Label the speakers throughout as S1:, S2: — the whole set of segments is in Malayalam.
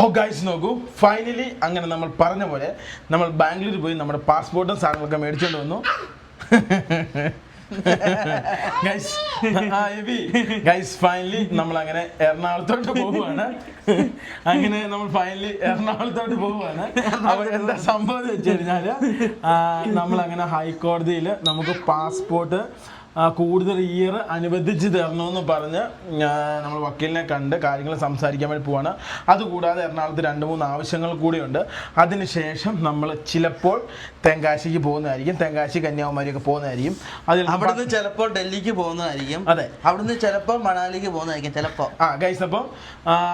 S1: ഓ ഗൈസ് നോക്കൂ. ഫൈനലി അങ്ങനെ നമ്മൾ പറഞ്ഞ പോലെ നമ്മൾ ബാംഗ്ലൂരിൽ പോയി നമ്മുടെ പാസ്പോർട്ടും സാധനങ്ങളൊക്കെ മേടിച്ചുകൊണ്ട് വന്നു. ഗൈസ് ഗൈസ് ഫൈനലി നമ്മൾ അങ്ങനെ എറണാകുളത്തോട്ട് പോവുകയാണ്. അങ്ങനെ നമ്മൾ ഫൈനലി എറണാകുളത്തോട്ട് പോവുകയാണ്. അപ്പോൾ എന്താ സംഭവം എന്ന് വെച്ച് കഴിഞ്ഞാൽ നമ്മൾ അങ്ങനെ ഹൈക്കോടതിയിൽ നമുക്ക് പാസ്പോർട്ട് കൂടുതൽ ഇയർ അനുവദിച്ച് തരണമെന്ന് പറഞ്ഞ് നമ്മൾ വക്കീലിനെ കണ്ട് കാര്യങ്ങൾ സംസാരിക്കാൻ വേണ്ടി പോവാണ്. അതുകൂടാതെ എറണാകുളത്ത് രണ്ട് മൂന്ന് ആവശ്യങ്ങൾ കൂടിയുണ്ട്. അതിനുശേഷം നമ്മൾ ചിലപ്പോൾ തെങ്കാശിക്ക് പോകുന്നതായിരിക്കും. തെങ്കാശി കന്യാകുമാരി ഒക്കെ പോകുന്നതായിരിക്കും. അതിൽ
S2: അവിടുന്ന് ചിലപ്പോൾ ഡൽഹിക്ക് പോകുന്നതായിരിക്കും.
S1: അതെ.
S2: അവിടുന്ന് ചിലപ്പോൾ മണാലിക്ക് പോകുന്നതായിരിക്കും ചിലപ്പോൾ.
S1: ആ ഗൈസ് അപ്പം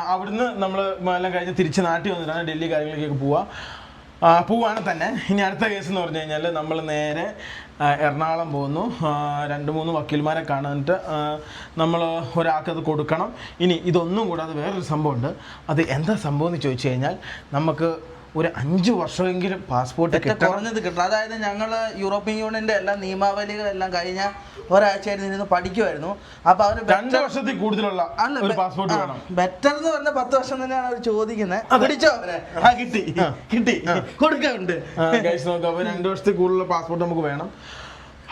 S1: അവിടുന്ന് നമ്മൾ എല്ലാം കഴിഞ്ഞ് തിരിച്ച് നാട്ടിൽ വന്നിട്ടാണ് ഡൽഹി കാര്യങ്ങളിലേക്കൊക്കെ പോവുക പോവാണ് തന്നെ. ഇനി അടുത്ത കേസ് എന്ന് പറഞ്ഞു കഴിഞ്ഞാൽ നമ്മൾ നേരെ എറണാകുളം പോകുന്നു. രണ്ട് മൂന്ന് വക്കീൽമാരെ കാണാനിട്ട് നമ്മൾ ഒരാൾക്കത് കൊടുക്കണം. ഇനി ഇതൊന്നും കൂടാതെ വേറൊരു സംഭവമുണ്ട്. അത് എന്താ സംഭവം എന്ന് ചോദിച്ചു കഴിഞ്ഞാൽ നമുക്ക് ഒരു അഞ്ച് വർഷമെങ്കിലും പാസ്പോർട്ട്
S2: കുറഞ്ഞത് കിട്ടണം. അതായത് ഞങ്ങൾ യൂറോപ്യൻ യൂണിയന്റെ എല്ലാ നിയമാവലികളെല്ലാം കഴിഞ്ഞ ഒരാഴ്ചയായിട്ട് ഇരുന്ന് പഠിക്കുമായിരുന്നു അപ്പൊ അവർ
S1: രണ്ട് വർഷത്തിൽ കൂടുതലുള്ള പാസ്പോർട്ട് വേണം.
S2: ബെറ്റർ എന്ന് പറഞ്ഞ പത്ത് വർഷം തന്നെയാണ് അവർ ചോദിക്കുന്നത് പിടിച്ചോ ആ കിട്ടി. കിട്ടി. കൊടുക്കുന്നുണ്ട്
S1: രണ്ട് വർഷത്തിൽ കൂടുതലുള്ള പാസ്പോർട്ട് നമുക്ക് വേണം.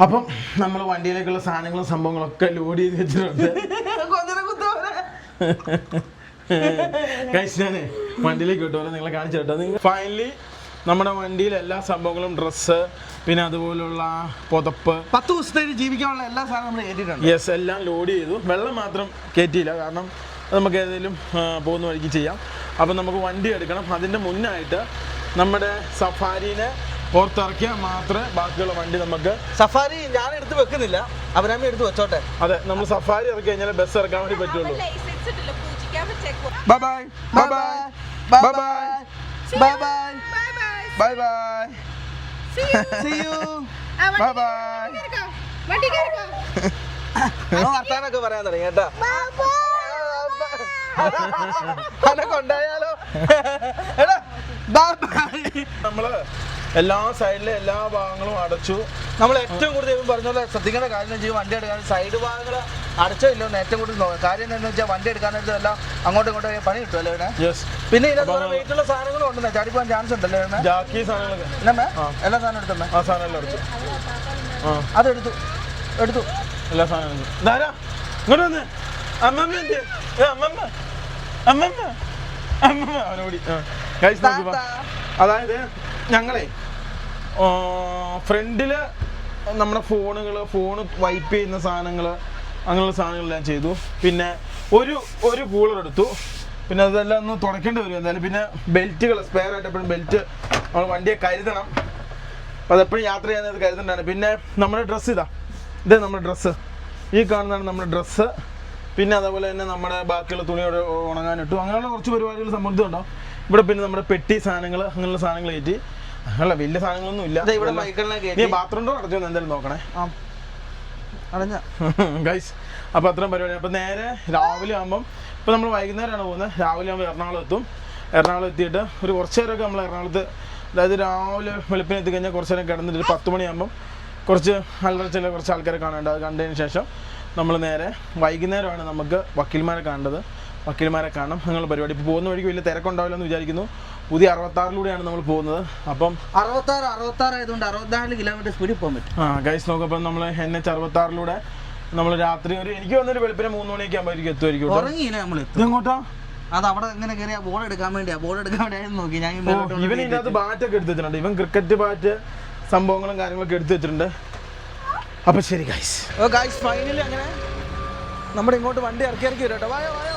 S1: അപ്പം നമ്മൾ വണ്ടിയിലേക്കുള്ള സാധനങ്ങളും സംഭവങ്ങളും ഒക്കെ ലോഡ് ചെയ്ത് വെച്ചിട്ടുണ്ട്.
S2: ഞാൻ
S1: ഗൈസ് ഞാനേ വണ്ടിയിലേക്ക് കിട്ടുമല്ലോ നിങ്ങളെ കാണിച്ചു കേട്ടോ. നിങ്ങൾ ഫൈനലി നമ്മുടെ വണ്ടിയിൽ എല്ലാ സംഭവങ്ങളും ഡ്രസ്സ് പിന്നെ അതുപോലുള്ള പുതപ്പ്.
S2: പത്ത് ദിവസത്തേക്ക് ജീവിക്കാനുള്ള എല്ലാ സാധനവും നമ്മൾ കയറ്റിയിട്ടുണ്ട്.
S1: യെസ് എല്ലാം ലോഡ് ചെയ്തു. വെള്ളം മാത്രം കയറ്റിയില്ല. കാരണം നമുക്ക് ഏതെങ്കിലും പോകുന്ന വഴിക്ക് ചെയ്യാം. അപ്പം നമുക്ക് വണ്ടി എടുക്കണം. അതിന്റെ മുന്നായിട്ട് നമ്മുടെ സഫാരിനെ പുറത്തിറക്കിയാൽ മാത്രമേ ബാക്കിയുള്ള വണ്ടി നമുക്ക്
S2: സഫാരി ഞാൻ എടുത്ത് വെക്കുന്നില്ല. അവരാമി എടുത്ത് വെച്ചോട്ടെ.
S1: അതെ നമ്മൾ സഫാരി ഇറക്കി കഴിഞ്ഞാൽ ബസ് ഇറക്കാൻ വേണ്ടി പറ്റുള്ളൂ. Bye bye. Bye bye.
S2: Bye bye.
S3: Bye bye.
S1: Bye bye.
S2: Bye bye.
S1: See you.
S3: Bye bye.
S2: വർത്താനൊക്കെ പറയാൻ തുടങ്ങി കേട്ടോ അതൊക്കെ ഉണ്ടായാലോ എടാ
S1: നമ്മൾ എല്ലാ സൈഡിലെ എല്ലാ ഭാഗങ്ങളും അടച്ചു.
S2: നമ്മൾ ഏറ്റവും കൂടുതൽ ഇപ്പം പറഞ്ഞ ശ്രദ്ധിക്കേണ്ട കാര്യം എന്ന് വെച്ചാൽ വണ്ടി എടുക്കാൻ സൈഡ് ഭാഗങ്ങൾ അടച്ചോ ഇല്ലോ. എന്ന് ഏറ്റവും കൂടുതൽ നോക്കാം കാര്യം എന്താണെന്ന് വെച്ചാൽ വണ്ടി എടുക്കാനായിട്ട് എല്ലാം അങ്ങോട്ടും ഇങ്ങോട്ടും പണി കിട്ടുമല്ലോ ഇവിടെ
S1: യെസ്
S2: പിന്നെ ഇതിനകത്ത് വെയിറ്റ് ഉള്ള സാധനങ്ങളും ഉണ്ടെന്ന് പോകാൻ ചാൻസ് ഉണ്ടല്ലോ
S1: ജാക്കി
S2: എല്ലാ സാധനവും എടുത്തമ്മേ
S1: ആ സാധനം എല്ലാം എടുത്തു. ആ.
S2: അതെടുത്തു. എടുത്തു.
S1: എല്ലാ സാധനങ്ങളും ധാരാ ഇങ്ങോട്ട് വന്ന്. അമ്മമ്മ? അമ്മമ്മ. അമ്മമ്മ. അമ്മമ്മ. അവനോടി. ഗൈസ് അതായത് ഞങ്ങളെ ഫ്രണ്ടിൽ നമ്മുടെ ഫോണുകൾ ഫോൺ വൈപ്പ് ചെയ്യുന്ന സാധനങ്ങൾ അങ്ങനെയുള്ള സാധനങ്ങളെല്ലാം ചെയ്തു. പിന്നെ ഒരു ഒരു കൂളർ എടുത്തു. പിന്നെ അതെല്ലാം ഒന്ന് തുടക്കേണ്ടി വരും. എന്തായാലും പിന്നെ ബെൽറ്റുകൾ സ്പെയർ ആയിട്ട് എപ്പോഴും ബെൽറ്റ് നമ്മൾ വണ്ടിയെ കരുതണം. അപ്പോൾ അതെപ്പോഴും യാത്ര ചെയ്യുന്നത് കരുതണ്ടാണ് പിന്നെ നമ്മുടെ ഡ്രസ്സ് ഇതാ. ഇതേ നമ്മുടെ ഡ്രസ്സ് ഈ കാണുന്നതാണ് നമ്മുടെ ഡ്രസ്സ് പിന്നെ അതേപോലെ തന്നെ നമ്മുടെ ബാക്കിയുള്ള തുണിയോട് ഉണങ്ങാനിട്ടു അങ്ങനെയുള്ള കുറച്ച് പരിപാടികൾ സംബന്ധിച്ചുണ്ടോ ഇവിടെ പിന്നെ നമ്മുടെ പെട്ടി സാധനങ്ങൾ അങ്ങനെയുള്ള സാധനങ്ങൾ കയറ്റി. അങ്ങനെയുള്ള വലിയ സാധനങ്ങളൊന്നും ഇല്ല.
S2: ഇവിടെ
S1: നീ ബാത്റൂം ഡോർ അടച്ചു എന്തായാലും നോക്കണേ?
S2: അടഞ്ഞ.
S1: ഗൈസ് അപ്പോൾ അത്രയും പരിപാടി. അപ്പോൾ നേരെ രാവിലെ ആകുമ്പം ഇപ്പോൾ നമ്മൾ വൈകുന്നേരമാണ് പോകുന്നത്. രാവിലെ ആകുമ്പോൾ എറണാകുളം എത്തും. എറണാകുളം എത്തിയിട്ട് ഒരു കുറച്ച് നേരമൊക്കെ നമ്മൾ എറണാകുളത്ത് അതായത് രാവിലെ വെളുപ്പിന് എത്തി കഴിഞ്ഞാൽ കുറച്ച് നേരം കിടന്നിട്ട് ഒരു പത്ത് മണിയാകുമ്പം കുറച്ച് അല്ലറച്ചില്ല കുറച്ച് ആൾക്കാരെ കാണേണ്ടത് അത് കണ്ടതിന് ശേഷം നമ്മൾ നേരെ വൈകുന്നേരമാണ് നമുക്ക് വക്കീൽമാരെ കാണേണ്ടത്. വക്കീൽമാരെ കാണണം. അങ്ങനെയുള്ള പരിപാടി ഇപ്പോൾ പോകുന്ന വഴിക്ക് വലിയ തിരക്കുണ്ടാവില്ല എന്ന് വിചാരിക്കുന്നു. പുതിയ അറുപത്താറിലൂടെയാണ് നമ്മൾ പോകുന്നത്. അപ്പം
S2: അറുപത്താറ് അറുപത്താറ് ആയതുകൊണ്ട് അറുപത്തിനാല് കിലോമീറ്റർ സ്പീഡിൽ പോകാൻ പറ്റും.
S1: ആ ഗൈസ് നോക്കപ്പം നമ്മൾ എൻ എച്ച് അറുപത്താറിലൂടെ നമ്മൾ രാത്രി ഒരു എനിക്ക് വന്നൊരു വെളുപ്പിനെ മൂന്ന് മണിയൊക്കെ ആകുമ്പോഴേക്കും എത്തുമായിരിക്കും.
S2: ഉറങ്ങിയില്ല നമ്മൾ
S1: ഇതെങ്ങോട്ടാ?
S2: അത് അവിടെ എങ്ങനെ കയറിയാ ബോൾ എടുക്കാൻ വേണ്ടിയാ? ബോൾ എടുക്കാൻ വേണ്ടിയായിരുന്നു നോക്കി. ഞാൻ
S1: ഇവൻ ഇതിനകത്ത് ബാറ്റ് ബാറ്റൊക്കെ എടുത്ത് വെച്ചിട്ടുണ്ട്. ഇവൻ ക്രിക്കറ്റ് ബാറ്റ് സംഭവങ്ങളും കാര്യങ്ങളൊക്കെ എടുത്തു വെച്ചിട്ടുണ്ട്. അപ്പൊ ശരി ഗൈസ്
S2: ഓ ഗൈസ് ഫൈനലി അങ്ങനെ നമ്മുടെ ഇങ്ങോട്ട് വണ്ടി ഇറക്കി ഇറക്കി വരും കേട്ടോ. വായ വായ.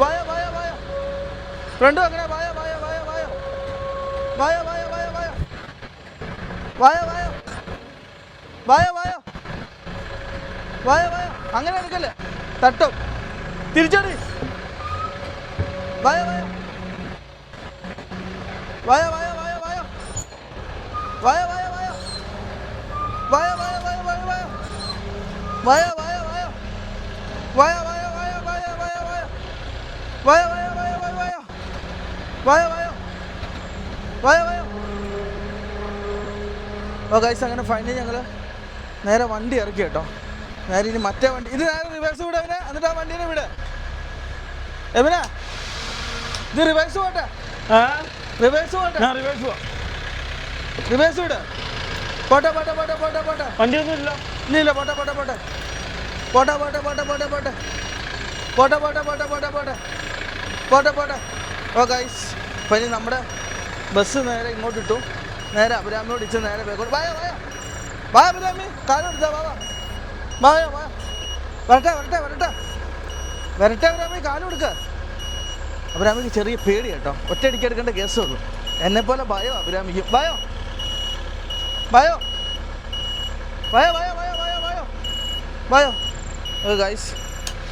S2: വായ വായോ വായോ ഫ്രണ്ടും അങ്ങനെ വായോ വായോ വായോ വായോ വായോ വായോ വായോ വായോ വായോ വായോ വായോ വായോ വായോ വായോ അങ്ങനെ എടുക്കല്ലേ തട്ടും തിരിച്ചടി വായോ വായോ വായോ വായോ വായോ വായോ വായോ വായോ വായോ വായോ വായോ വായോ വായോ വായ വായ വായ വായ വായ വായ വായ വായ ഓ ഗൈസ് അങ്ങനെ ഫൈനലി ഞങ്ങൾ നേരെ വണ്ടി ഇറക്കി കേട്ടോ നേരെ ഇനി മറ്റേ വണ്ടി ഇത് നേരെ റിവേഴ്സ് വിടെ അവനെ എന്നിട്ട് ആ വണ്ടീനെ വിട് എവനാ ഇത് റിവേഴ്സ് പോട്ടെ റിവേഴ്സ് പോട്ടെ
S1: റിവേഴ്സ് പോവാം
S2: റിവേഴ്സ് വിട് പോട്ടെ പോട്ടെ പോട്ടെ പോട്ടെ പോട്ടെ
S1: വണ്ടിയൊന്നും ഇല്ല
S2: ഇല്ല ഇല്ല പോട്ടെ പോട്ടെ പോട്ടെ പോട്ടെ പോട്ടെ പോട്ടെ പോട്ടെ പോട്ടെ പോട്ടെ പോട്ടെ പോട്ടെ പോട്ടെ പോട്ടെ പോട്ടെ. ഓ ഗൈസ് അപ്പം ഇനി നമ്മുടെ ബസ് നേരെ ഇങ്ങോട്ട് ഇട്ടു. നേരെ അഭിരാമിയോട് ഇച്ച് നേരെ ബേക്കോട്ട് വായോ വായോ. വായ അഭിരാമി. കാലം വാ വായ. വായോ വരട്ടെ വരട്ടെ വരട്ടെ. വരട്ടെ അഭിരാമി കാലം എടുക്ക അഭിരാമിക്ക് ചെറിയ പേടി കേട്ടോ. ഒറ്റയടിക്ക് എടുക്കേണ്ട കേസേ ഉള്ളൂ. പോലെ ഭയോ അഭിരാമിക്ക്. ഭയോ ഭയോ ഭയോ ഭയോ ഭയോ ഭയോ ഭയോ ഭയോ ഓ ഗൈസ്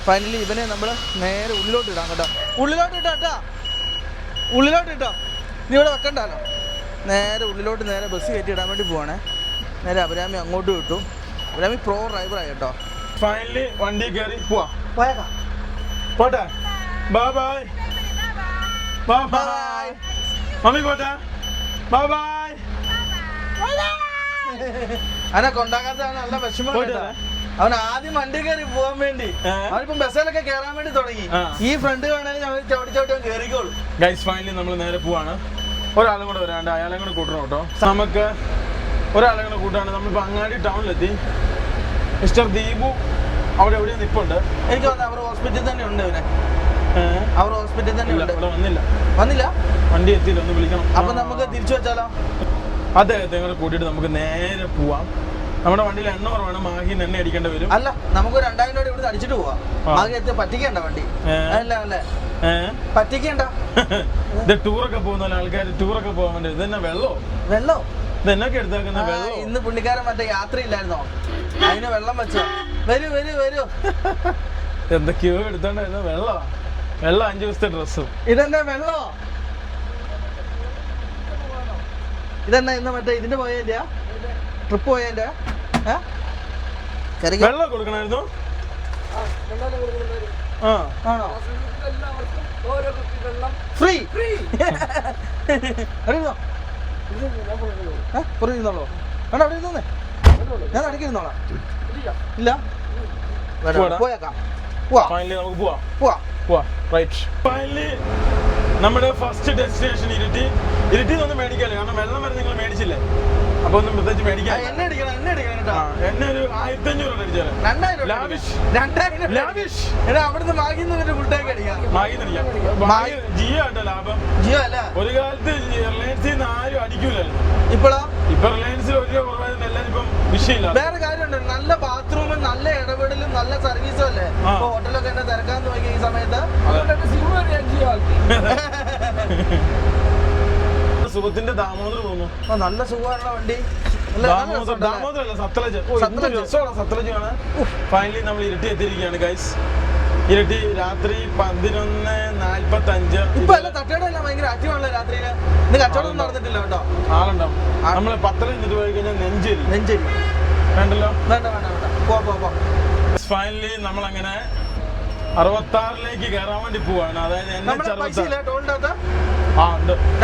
S2: ഫൈനലി ഇവനെ നമ്മൾ നേരെ ഉള്ളിലോട്ട് ഇടാം കേട്ടോ. ഉള്ളിലോട്ട് ഇട്ടോ കേട്ടോ ഉള്ളിലോട്ട് ഇട്ടോ നീ ഇവിടെ വെക്കണ്ടല്ലോ നേരെ ഉള്ളിലോട്ട് നേരെ ബസ് കയറ്റി ഇടാൻ വേണ്ടി പോവാണേ. നേരെ അഭിരാമി അങ്ങോട്ട് വിട്ടു. അഭിരാമി പ്രോ ഡ്രൈവറായി കേട്ടോ.
S1: ഫൈനലി വണ്ടി കയറി പോവാ.
S2: പോയേക്കാം.
S1: പോട്ടെ. Bye bye bye bye mummy പോട്ടെ. ബൈ ബൈ
S2: അവനെ കൊണ്ടാക്കാത്തതാണ് നല്ല വിഷമം. അവൻ ആദ്യം വണ്ടി കയറി പോകാൻ വേണ്ടി? അവനിപ്പം ബസ്സിലൊക്കെ കയറാൻ വേണ്ടി തുടങ്ങി. ഈ ഫ്രണ്ട് വേണമെങ്കിൽ ഞങ്ങൾ ചവിട്ടി ചവിട്ടി അവൻ കയറിക്കോളൂ
S1: ഗൈസ് ഫൈനലി നമ്മൾ നേരെ പോവാണ്. ഒരാളും കൂടെ വരാണ്ട് അയാളെ കൂടെ കൂട്ടണം കേട്ടോ. നമുക്ക് ഒരാളെ കൂടെ കൂട്ടാണ്. നമ്മളിപ്പോൾ അങ്ങാടി ടൗണിലെത്തി. മിസ്റ്റർ ദീപു അവിടെ എവിടെയും നിപ്പുണ്ട്.
S2: എനിക്ക് തോന്നുന്നു അവർ ഹോസ്പിറ്റലിൽ തന്നെ ഉണ്ട് ഇവനെ.
S1: ഏ?
S2: അവർ ഹോസ്പിറ്റലിൽ തന്നെ ഉണ്ട്.
S1: ഇവിടെ വന്നില്ല.
S2: വന്നില്ല?
S1: വണ്ടി എത്തിയില്ല ഒന്ന് വിളിക്കണം.
S2: അപ്പൊ നമുക്ക് തിരിച്ചു വെച്ചാലോ?
S1: അദ്ദേഹത്തെ കൂടെ കൂട്ടിയിട്ട് നമുക്ക് നേരെ പോവാം. നമ്മുടെ വണ്ടിയിൽ എണ്ണ കുറവാണ്. മാഹി എണ്ണ അടിക്കേണ്ടി വരും.
S2: അല്ല നമുക്ക് രണ്ടായിരം രൂപ ഇവിടുന്ന് അടിച്ചിട്ട് പോവാം. മാഹി എത്തി പറ്റിക്കണ്ട വണ്ടി. അല്ല അല്ല. പറ്റിക്കണ്ട.
S1: ഇത് ടൂറൊക്കെ പോകുന്ന ആൾക്കാർ ടൂറൊക്കെ പോകാൻ വേണ്ടി ഇതെന്നെ വെള്ളോ?
S2: വെള്ളോ?
S1: ഇതെന്നൊക്കെ എടുത്തേക്കുന്ന വെള്ളോ?
S2: ഇന്ന് പുള്ളിക്കാരൻ മറ്റേ യാത്രയില്ലായിരുന്നോ അതിന് വെള്ളം വെച്ചോ. വരൂ വരൂ വരൂ.
S1: എന്തൊക്കെയോ എടുത്തോണ്ടായിരുന്നു വെള്ളോ? വെള്ളം അഞ്ചു ദിവസത്തെ ഡ്രസ്സും
S2: ഇതെന്നെ വെള്ളോ? ഇതെന്നാ ഇന്ന് മറ്റേ ഇതിന്റെ പോയതിന്റെ ട്രിപ്പ് പോയതിന്റെ ഏ? കരയ്ക്ക്
S1: വെള്ളം കൊടുക്കണമായിരുന്നു? ആ.
S2: ആണോ? ഫ്രീ. അറിയുന്നോ പുറത്ത് ഇരുന്നോളൂ. വേണ്ട അവിടെ ഇരുന്നോന്നേ. ഞാൻ ഇല്ല. പോയേക്കാം.
S1: ഫൈനലി നമുക്ക് പോവാം.
S2: പോവാ.
S1: പോവാം. റൈറ്റ് ഫൈനലി നമ്മുടെ ഫസ്റ്റ് ഡെസ്റ്റിനേഷൻ ഇരിട്ടി. ഇരിട്ടി ഒന്നും മേടിക്കാല്ലേ കാരണം വെള്ളം വരെ നിങ്ങൾ മേടിച്ചില്ലേ? അപ്പൊ ഒന്നും പ്രത്യേകിച്ച്
S2: ആ, എന്നെ അടിക്കണം എന്നെ അടിക്കണം കേട്ടോ.
S1: എന്നെ ഒരു ആയിരത്തി അഞ്ഞൂറ്
S2: രണ്ടായിരം രൂപ രണ്ടായിരം
S1: ലാവിഷ്.
S2: എടാ അവിടുന്ന് അടിക്കാം.
S1: മാഗി മായി ജിയോ ആട്ടോ ലാഭം.
S2: ജിയോ അല്ല.
S1: ഒരു കാലത്ത് റിലയൻസിൽ നിന്ന് ആരും അടിക്കൂലായിരുന്നു
S2: ഇപ്പോഴോ
S1: ഇപ്പൊ റിലയൻസിൽ ഒരു കുറവായിരുന്നു ഇപ്പം വിഷയമില്ല.
S2: വേറെ കാര്യമുണ്ട്. നല്ല ബാത്റൂമും നല്ല ഇടപെടലും നല്ല സർവീസും അല്ലേ? ഹോട്ടലൊക്കെ എന്നെ തിരക്കാൻ തുടങ്ങിയ ഈ സമയത്ത്.
S1: സുഖത്തിന്റെ ദാമോദർ പോകുന്നു
S2: ആ, നല്ല സുഖമാണുള്ള വണ്ടി.
S1: ദാമോദർ ദാമോദർ അല്ല സത്ലജ് ഓ, എന്ത്
S2: സത്ലജ്.
S1: രസമാണ് സത്ലജ് കാണാൻ ഫൈനലി നമ്മൾ ഇരട്ടി എത്തിയിരിക്കുകയാണ് ഗൈസ് ഇരട്ടി രാത്രി പതിനൊന്ന് നാല്പത്തി അഞ്ച്
S2: ഇപ്പൊ അല്ല തട്ടുകട എല്ലാം ഭയങ്കര ആക്റ്റീവ് രാത്രിയിൽ. ഇന്ന് കച്ചവടം ഒന്നും നടന്നിട്ടില്ല കേട്ടോ.
S1: ആളുണ്ടാവും. നമ്മൾ പത്തര എന്നിട്ട് പോയി കഴിഞ്ഞാൽ നെഞ്ചേരി.
S2: നെഞ്ചേരി.
S1: വേണ്ടല്ലോ?
S2: വേണ്ട വേണ്ട വേണ്ട. പോ പോ പോ.
S1: ഫൈനലി നമ്മൾ അങ്ങനെ അറുപത്തി ആറിലേക്ക് കയറാൻ വേണ്ടി പോവാണ്. അതായത്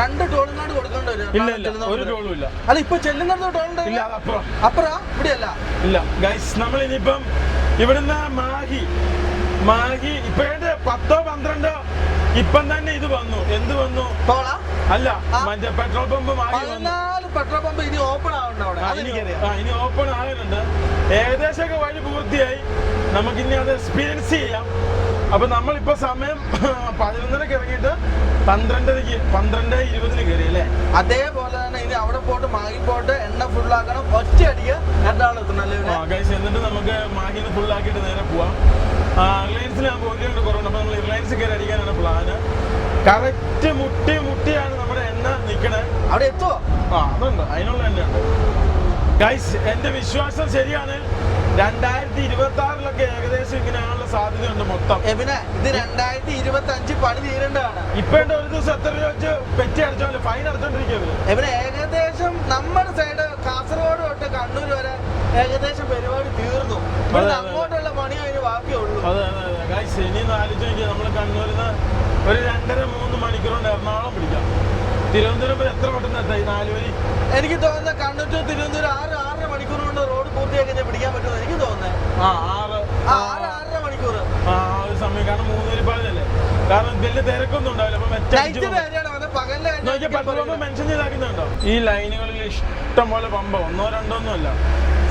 S2: രണ്ട് ടോളും കാർഡ് കൊടുക്കേണ്ടി വരും.
S1: ഇല്ല. ഒരു ടോളും
S2: അല്ല ഇപ്പൊ ചെല്ലുന്നിടത്ത് ടോളുണ്ട്
S1: ഇല്ല
S2: അപ്പറാ.
S1: ഇല്ല. ഗൈസ് നമ്മൾ ഇനിയിപ്പം ഇവിടുന്ന് മാഹി മാഹി ഇപ്പോഴത്തെ പത്തോ പന്ത്രണ്ടോ? ഇപ്പം തന്നെ ഇത് വന്നു. എന്ത് വന്നു?
S2: ടോളാ?
S1: അല്ല. മറ്റേ പെട്രോൾ പമ്പ് മാഹി വന്നു.
S2: പെട്രോൾ പമ്പ് ഇനി ഓപ്പൺ ആവണ്ട അവിടെ?
S1: ഇനി ഓപ്പൺ ആകുന്നുണ്ട് ഏകദേശമൊക്കെ വഴി പൂർത്തിയായി. നമുക്ക് ഇനി അത് എക്സ്പീരിയൻസ് ചെയ്യാം. അപ്പൊ നമ്മളിപ്പോ സമയം പതിനൊന്നരക്ക് ഇറങ്ങിയിട്ട് പന്ത്രണ്ടരക്ക് പന്ത്രണ്ട് ഇരുപതിന് കയറി അല്ലേ?
S2: അതേപോലെ തന്നെ ഇനി അവിടെ പോട്ട് മാഗി പോട്ട് എണ്ണ ഫുള്ളാക്കണം ഒറ്റ അടിക്ക് എറണാകുളം എത്തണം അല്ലേ
S1: എന്നിട്ട് നമുക്ക് മാഗിന്ന് ഫുൾ ആക്കിയിട്ട് നേരെ പോവാം. റിലയൻസിൽ ഞാൻ പോയിട്ട് കുറവുണ്ട്. അപ്പൊ നമ്മൾ റിലയൻസ് കയറി അടിക്കാനാണ് പ്ലാന് കറക്റ്റ് മുട്ടി മുട്ടിയാണ് നമ്മുടെ എണ്ണ നിക്കണേ.
S2: അവിടെ എത്തുവോ?
S1: ആ അതുണ്ട്. അതിനുള്ള എണ്ണ ഉണ്ട് ഗൈസ് എന്റെ വിശ്വാസം ശരിയാണ്. രണ്ടായിരത്തി ഇരുപത്തി ആറിലൊക്കെ ഏകദേശം ഇങ്ങനെയാണുള്ള സാധ്യതയുണ്ട് മൊത്തം.
S2: എബിനെ ഇത് രണ്ടായിരത്തി ഇരുപത്തി അഞ്ച് പണി തീരേണ്ടതാണ്.
S1: ഇപ്പൊ ഒരു ദിവസം എത്ര രൂപ വെച്ച് പെറ്റി അടച്ചോണ്ട് ഫൈൻ അടച്ചോണ്ടിരിക്കുന്നത്
S2: എബിനെ ഏകദേശം നമ്മുടെ സൈഡ് കാസർഗോഡ് തൊട്ട് കണ്ണൂർ വരെ ഏകദേശം പരിപാടി തീർന്നു. ഇവിടെ. അങ്ങോട്ടുള്ള പണി അതിന് ബാക്കിയുള്ളൂ
S1: അതെ അതെ അതെ. ഇനി ആലോചിച്ചു നോക്കിയാൽ നമ്മൾ നിന്ന് ഒരു രണ്ടര മൂന്ന് മണിക്കൂർ കൊണ്ട് എറണാകുളം പിടിക്കാം. തിരുവനന്തപുരം എത്ര പെട്ടെന്ന് എത്താം ഈ നാല് വരി
S2: എനിക്ക് തോന്നുന്നത് കണ്ണൂർ തിരുവനന്തപുരം ആറ് ആറര മണിക്കൂർ കൊണ്ട് റോഡ് പൂർത്തിയാക്കി പിടിക്കാൻ പറ്റുമെന്ന് എനിക്ക് തോന്നുന്നത്
S1: ആ ആറ്.
S2: ആറ് ആറര മണിക്കൂർ.
S1: ആ ഒരു സമയം. കാരണം കാരണം വലിയ തിരക്കൊന്നും ഉണ്ടാവില്ല. അപ്പൊ മെൻഷൻ ചെയ്താക്കുന്നുണ്ടോ? ഈ ലൈനുകളിൽ ഇഷ്ടം പോലെ പമ്പ. ഒന്നോ രണ്ടോ ഒന്നും അല്ല.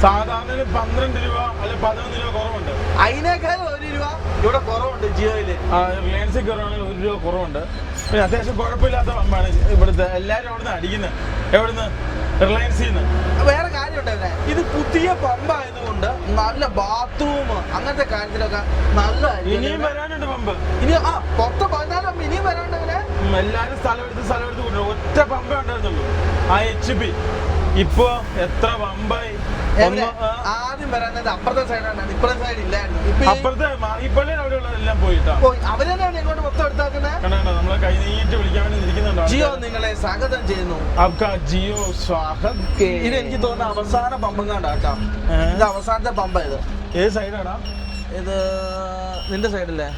S1: സാധാരണ പന്ത്രണ്ട് രൂപ അല്ലെ പതിനൊന്ന് രൂപ കുറവുണ്ട്.
S2: അതിനേക്കാൾ ഒരു രൂപ ഇവിടെ കുറവുണ്ട് ജിയോയിൽ.
S1: ആ, റിലയൻസിൽ കയറുവാണെങ്കിൽ ഒരു രൂപ കുറവുണ്ട്. പിന്നെ അത്യാവശ്യം കുഴപ്പമില്ലാത്ത പമ്പാണ് ഇവിടുത്തെ. എല്ലാരും അവിടുന്ന് അടിക്കുന്നത് എവിടുന്ന്? റിലയൻസിൽ നിന്ന്
S2: വേറെ കാര്യമുണ്ട് ഇവിടെ ഇത് പുതിയ പമ്പായതുകൊണ്ട് നല്ല ബാത്റൂം അങ്ങനത്തെ കാര്യത്തിലൊക്കെ നല്ല
S1: ഇനിയും വരാനുണ്ട് പമ്പ്.
S2: ഇനി ആ പുറത്ത് പതിനാലും ഇനിയും വരാണ്ട് ഇവനെ
S1: സ്ഥലമെടുത്ത് എല്ലാരും സ്ഥലം എടുത്ത് സ്ഥലം എടുത്ത് കൊണ്ടു ഒറ്റ പമ്പേ ഉണ്ടായിരുന്നുള്ളൂ. ആ എച്ച് പി ഇപ്പൊ എത്ര പമ്പായി?
S2: ആദ്യം അപ്പുറത്തെ സൈഡാണ്. ഇപ്പുറത്തെ സൈഡ് എല്ലാം ഇങ്ങോട്ട്
S1: വിളിക്കാൻ
S2: ജിയോ നിങ്ങളെ സ്വാഗതം ചെയ്യുന്നു.
S1: ജിയോ സ്വാഗതം.
S2: ഇത് എനിക്ക് തോന്നുന്ന അവസാന പമ്പും ഇത് അവസാനത്തെ പമ്പ ഇത്.
S1: ഏത് സൈഡാടാ?
S2: ഇത് നിന്റെ സൈഡല്ലേ?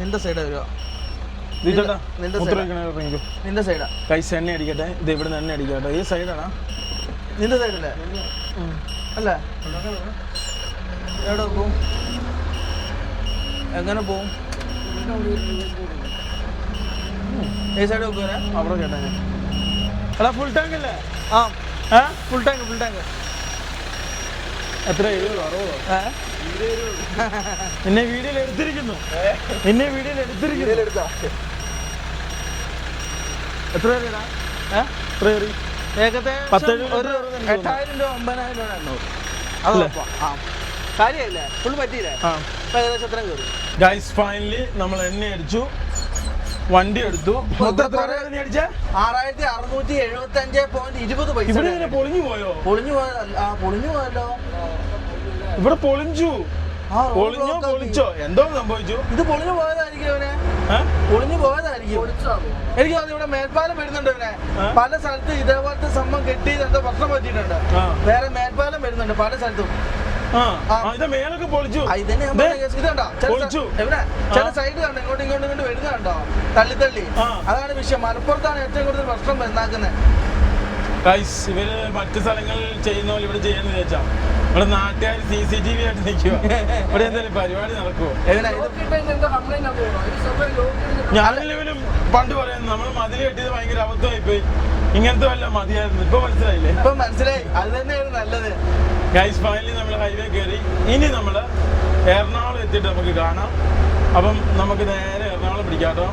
S2: നിന്റെ സൈഡ്
S1: വരുമോ
S2: നിന്റെ സൈഡാ.
S1: കൈസ് എണ്ണ അടിക്കട്ടെ. ഇത് ഇവിടുന്ന് എണ്ണ അടിക്കട്ടെ. ഈ സൈഡാണോ
S2: നിന്റെ സൈഡല്ലേ അല്ലേ? എവിടെ പോവും? എങ്ങനെ പോവും? ഈ സൈഡ് വെക്കൂരെ
S1: അവിടെ കേട്ടാ ഞാൻ. എടാ ഫുൾ ടാങ്ക് അല്ലേ?
S2: ആ.
S1: ഏ?
S2: ഫുൾ ടാങ്ക് ഫുൾ ടാങ്ക്
S1: എത്ര എഴുപതോ അറുപതോ? നിന്നെ വീഡിയോയിൽ എടുത്തിരിക്കുന്നു. നിന്നെ വീഡിയോയിൽ എടുത്തിരിക്കുന്നു.
S2: എത്ര
S1: എത്ര ഏ? എത്ര പേര്
S2: ഏകദേശം ഒരു എട്ടായിരം രൂപ ഒമ്പതിനായിരം രൂപ കാര്യമില്ലേ. ഫുൾ പറ്റിയില്ലേ?
S1: ആ.
S2: ഇപ്പൊ ഏകദേശം എത്രയും കയറി?
S1: ഗൈസ് ഫൈനലി നമ്മൾ എണ്ണ അടിച്ചു. വണ്ടി എടുത്തു.
S2: ആറായിരത്തി അറുന്നൂറ്റി എഴുപത്തി അഞ്ച് പോയിന്റ് ഇരുപത് പൈസ
S1: ഇവിടെ പൊളിഞ്ഞു പോയോ?
S2: പൊളിഞ്ഞു പോയതല്ല. ആ പൊളിഞ്ഞു പോയല്ലോ.
S1: ഇവിടെ പൊളിഞ്ചു. പൊളിഞ്ഞോ പൊളിച്ചോ? എന്തോ സംഭവിച്ചു?
S2: ഇത് പൊളിഞ്ഞു പോയതായിരിക്കും ഇവനെ.
S1: ഏ?
S2: പൊളിഞ്ഞു പോയതായിരിക്കും എനിക്ക് തോന്നുന്നു ഇവിടെ മേൽപ്പാലം വരുന്നുണ്ട് ഇവനെ പല സ്ഥലത്ത് ഇതേപോലത്തെ സംഭവം കെട്ടി എന്തോ വസ്ത്രം പറ്റിയിട്ടുണ്ട്.
S1: ആ.
S2: വേറെ മേൽപ്പാലം വരുന്നുണ്ട് പല സ്ഥലത്തും.
S1: മേലൊക്കെ പൊളിച്ചു.
S2: ചില സൈഡ് കണ്ടോ? ഇങ്ങോട്ടും ഇങ്ങോട്ടും ഇങ്ങോട്ട് വരുന്ന കണ്ടോ? തള്ളി തള്ളി. അതാണ് വിഷയം. മലപ്പുറത്താണ് ഏറ്റവും കൂടുതൽ പ്രശ്നം ഉണ്ടാക്കുന്നത്
S1: ഇവർ മറ്റു സ്ഥലങ്ങളിൽ ചെയ്യുന്ന പോലെ ഇവിടെ ചെയ്യാന്ന് വിചാരിച്ചാ. ഇവിടെ നാട്ടുകാർ സി സി ടി വി ആയിട്ട് നിൽക്കുക ഇവിടെ എന്തെങ്കിലും പരിപാടി നടക്കുമോ
S2: എങ്ങനെ? ഇത്
S1: ഞാനിലും പണ്ട് പറയുന്നു നമ്മൾ മതിൽ കെട്ടിയത് ഭയങ്കര അബദ്ധമായി പോയി ഇങ്ങനത്തെ വല്ല മതിയായിരുന്നു. ഇപ്പൊ മനസ്സിലായില്ലേ?
S2: ഇപ്പൊ മനസ്സിലായി. അത് തന്നെയാണ് നല്ലത്.
S1: ഗൈസ് ഫൈനലി നമ്മൾ ഹൈവേ കയറി. ഇനി നമ്മൾ എറണാകുളം എത്തിയിട്ട് നമുക്ക് കാണാം. അപ്പം നമുക്ക് നേരെ എറണാകുളം പിടിക്കാട്ടോ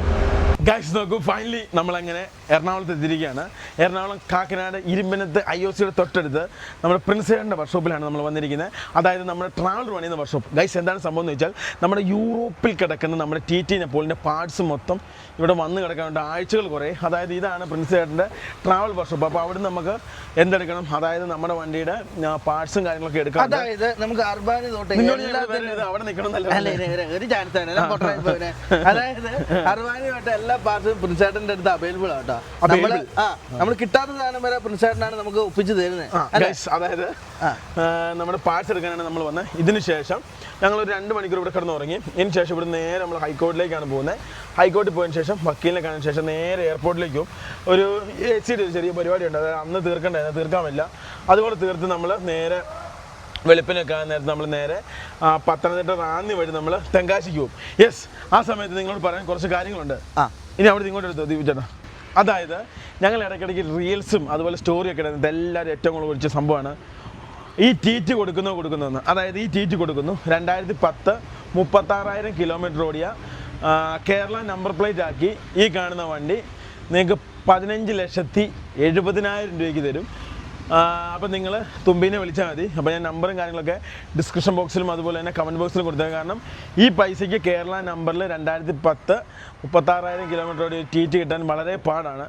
S1: ഗൈസ് നോക്കൂ ഫൈനലി നമ്മളങ്ങനെ എറണാകുളത്ത് എത്തിയിരിക്കുകയാണ്. എറണാകുളം കാക്കനാട് ഇരുമ്പനത്ത് ഐ ഒ സിയുടെ തൊട്ടടുത്ത് നമ്മുടെ പ്രിൻസേറിന്റെ വർക്ക്ഷോപ്പിലാണ് നമ്മൾ വന്നിരിക്കുന്നത്. അതായത് നമ്മുടെ ട്രാവൽ പണിയുന്ന വർക്ക്ഷോപ്പ് ഗൈസ് എന്താണ് സംഭവം എന്ന് വെച്ചാൽ നമ്മുടെ യൂറോപ്പിൽ കിടക്കുന്ന നമ്മുടെ ടി ടി നെപ്പോളിന്റെ പാർട്സ് മൊത്തം ഇവിടെ വന്ന് കിടക്കാനുണ്ട് ആഴ്ചകൾ കുറേ. അതായത് ഇതാണ് പ്രിൻസേറിന്റെ ട്രാവൽ വർക്ക്ഷോപ്പ് അപ്പോൾ അവിടെ നമുക്ക് എന്തെടുക്കണം? അതായത് നമ്മുടെ വണ്ടിയുടെ പാർട്സും കാര്യങ്ങളൊക്കെ എടുക്കാം
S2: അതായത് നമുക്ക് അർബാനി തൊട്ട്
S1: അവിടെ നിൽക്കണം.
S2: അതായത് അർബാനി തൊട്ട് എല്ലാ പാർട്സും പ്രിൻസേട്ടന്റെ അടുത്ത് അവൈലബിൾ ആട്ടോ
S1: നമ്മൾ.
S2: ആ നമ്മൾ കിട്ടാത്ത സാധനം വരെ പ്രിൻസേട്ടനാണ് നമുക്ക് ഒപ്പിച്ച് തരുന്നത്.
S1: അതായത് നമ്മുടെ പാർട്സ് എടുക്കാനാണ് നമ്മൾ വന്നത് ഇതിന് ശേഷം ഞങ്ങൾ ഒരു രണ്ട് മണിക്കൂർ ഇവിടെ കിടന്ന് ഉറങ്ങി ഇതിന് ശേഷം ഇവിടെ നേരെ നമ്മൾ ഹൈക്കോർട്ടിലേക്കാണ് പോകുന്നത് ഹൈക്കോടതി പോയതിനു ശേഷം വക്കീലിനെ കാണുന്ന ശേഷം നേരെ എയർപോർട്ടിലേക്കും ഒരു എ സി ഒരു ചെറിയ പരിപാടിയുണ്ട്. അതായത് അന്ന് തീർക്കേണ്ടത് തീർക്കാൻ പറ്റില്ല. അതുപോലെ തീർത്ത് നമ്മൾ നേരെ വെളുപ്പിനൊക്കെ ആ നേരത്ത് നമ്മൾ നേരെ ആ, പത്തനംതിട്ട റാന്നി വഴി നമ്മൾ തെങ്കാശിക്ക് പോകും യെസ് ആ സമയത്ത് നിങ്ങളോട് പറയാൻ കുറച്ച് കാര്യങ്ങളുണ്ട്.
S2: ആ.
S1: ഇനി അവിടെ ഇങ്ങോട്ട് എടുത്തോ ദീപു ചേട്ടാ. അതായത് ഞങ്ങൾ ഇടയ്ക്കിടയ്ക്ക് റീൽസും അതുപോലെ സ്റ്റോറിയൊക്കെ ഇടുന്നത് എല്ലാവരും ഏറ്റവും കൂടുതൽ കുറിച്ച സംഭവമാണ്. ഈ ടീറ്റ് കൊടുക്കുന്നു കൊടുക്കുന്നതെന്ന് അതായത് ഈ ടീറ്റ് കൊടുക്കുന്നു രണ്ടായിരത്തി പത്ത് മുപ്പത്താറായിരം കിലോമീറ്റർ ഓടിയ കേരള നമ്പർ പ്ലേറ്റ് ആക്കി ഈ കാണുന്ന വണ്ടി നിങ്ങൾക്ക് പതിനഞ്ച് ലക്ഷത്തി എഴുപതിനായിരം രൂപയ്ക്ക് തരും. അപ്പം നിങ്ങൾ തുമ്പിനെ വിളിച്ചാൽ മതി. അപ്പോൾ ഞാൻ നമ്പറും കാര്യങ്ങളൊക്കെ ഡിസ്ക്രിപ്ഷൻ ബോക്സിലും അതുപോലെ തന്നെ കമന്റ് ബോക്സിലും കൊടുത്തത് കാരണം ഈ പൈസയ്ക്ക് കേരള നമ്പറിൽ രണ്ടായിരത്തി പത്ത് മുപ്പത്താറായിരം കിലോമീറ്റർ ടി ടി കിട്ടാൻ വളരെ പാടാണ്.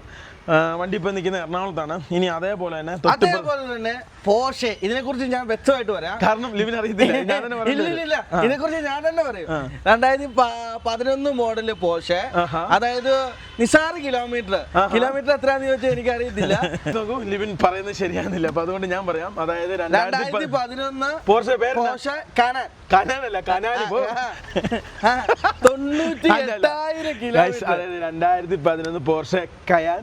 S1: വണ്ടി ഇപ്പൊ നിൽക്കുന്ന എറണാകുളത്താണ്. ഇനി അതേപോലെ തന്നെ
S2: അതേപോലെ തന്നെ പോഷെ ഇതിനെ കുറിച്ച് ഞാൻ വ്യക്തമായിട്ട് പറയാം.
S1: കാരണം ലിവിൻ അറിയത്തില്ല.
S2: ഇല്ല. ഇതിനെ കുറിച്ച് ഞാൻ തന്നെ പറയും. രണ്ടായിരത്തി പതിനൊന്ന് മോഡൽ പോഷെ അതായത് നിസാറ് കിലോമീറ്റർ. കിലോമീറ്റർ എത്രയാന്ന് ചോദിച്ചാൽ എനിക്ക് അറിയത്തില്ല
S1: ലിവിൻ പറയുന്നത് ശരിയാകുന്നില്ല അപ്പൊ അതുകൊണ്ട് ഞാൻ പറയാം. അതായത്
S2: രണ്ടായിരത്തി പതിനൊന്ന്
S1: പോർഷെ പേര്
S2: പോഷെ കാണാൻ
S1: കനാനല്ല
S2: തൊണ്ണൂറ്റി എട്ടായിരം
S1: Guys, അതായത് രണ്ടായിരത്തി പതിനൊന്ന് പോർഷെ കയാൻ.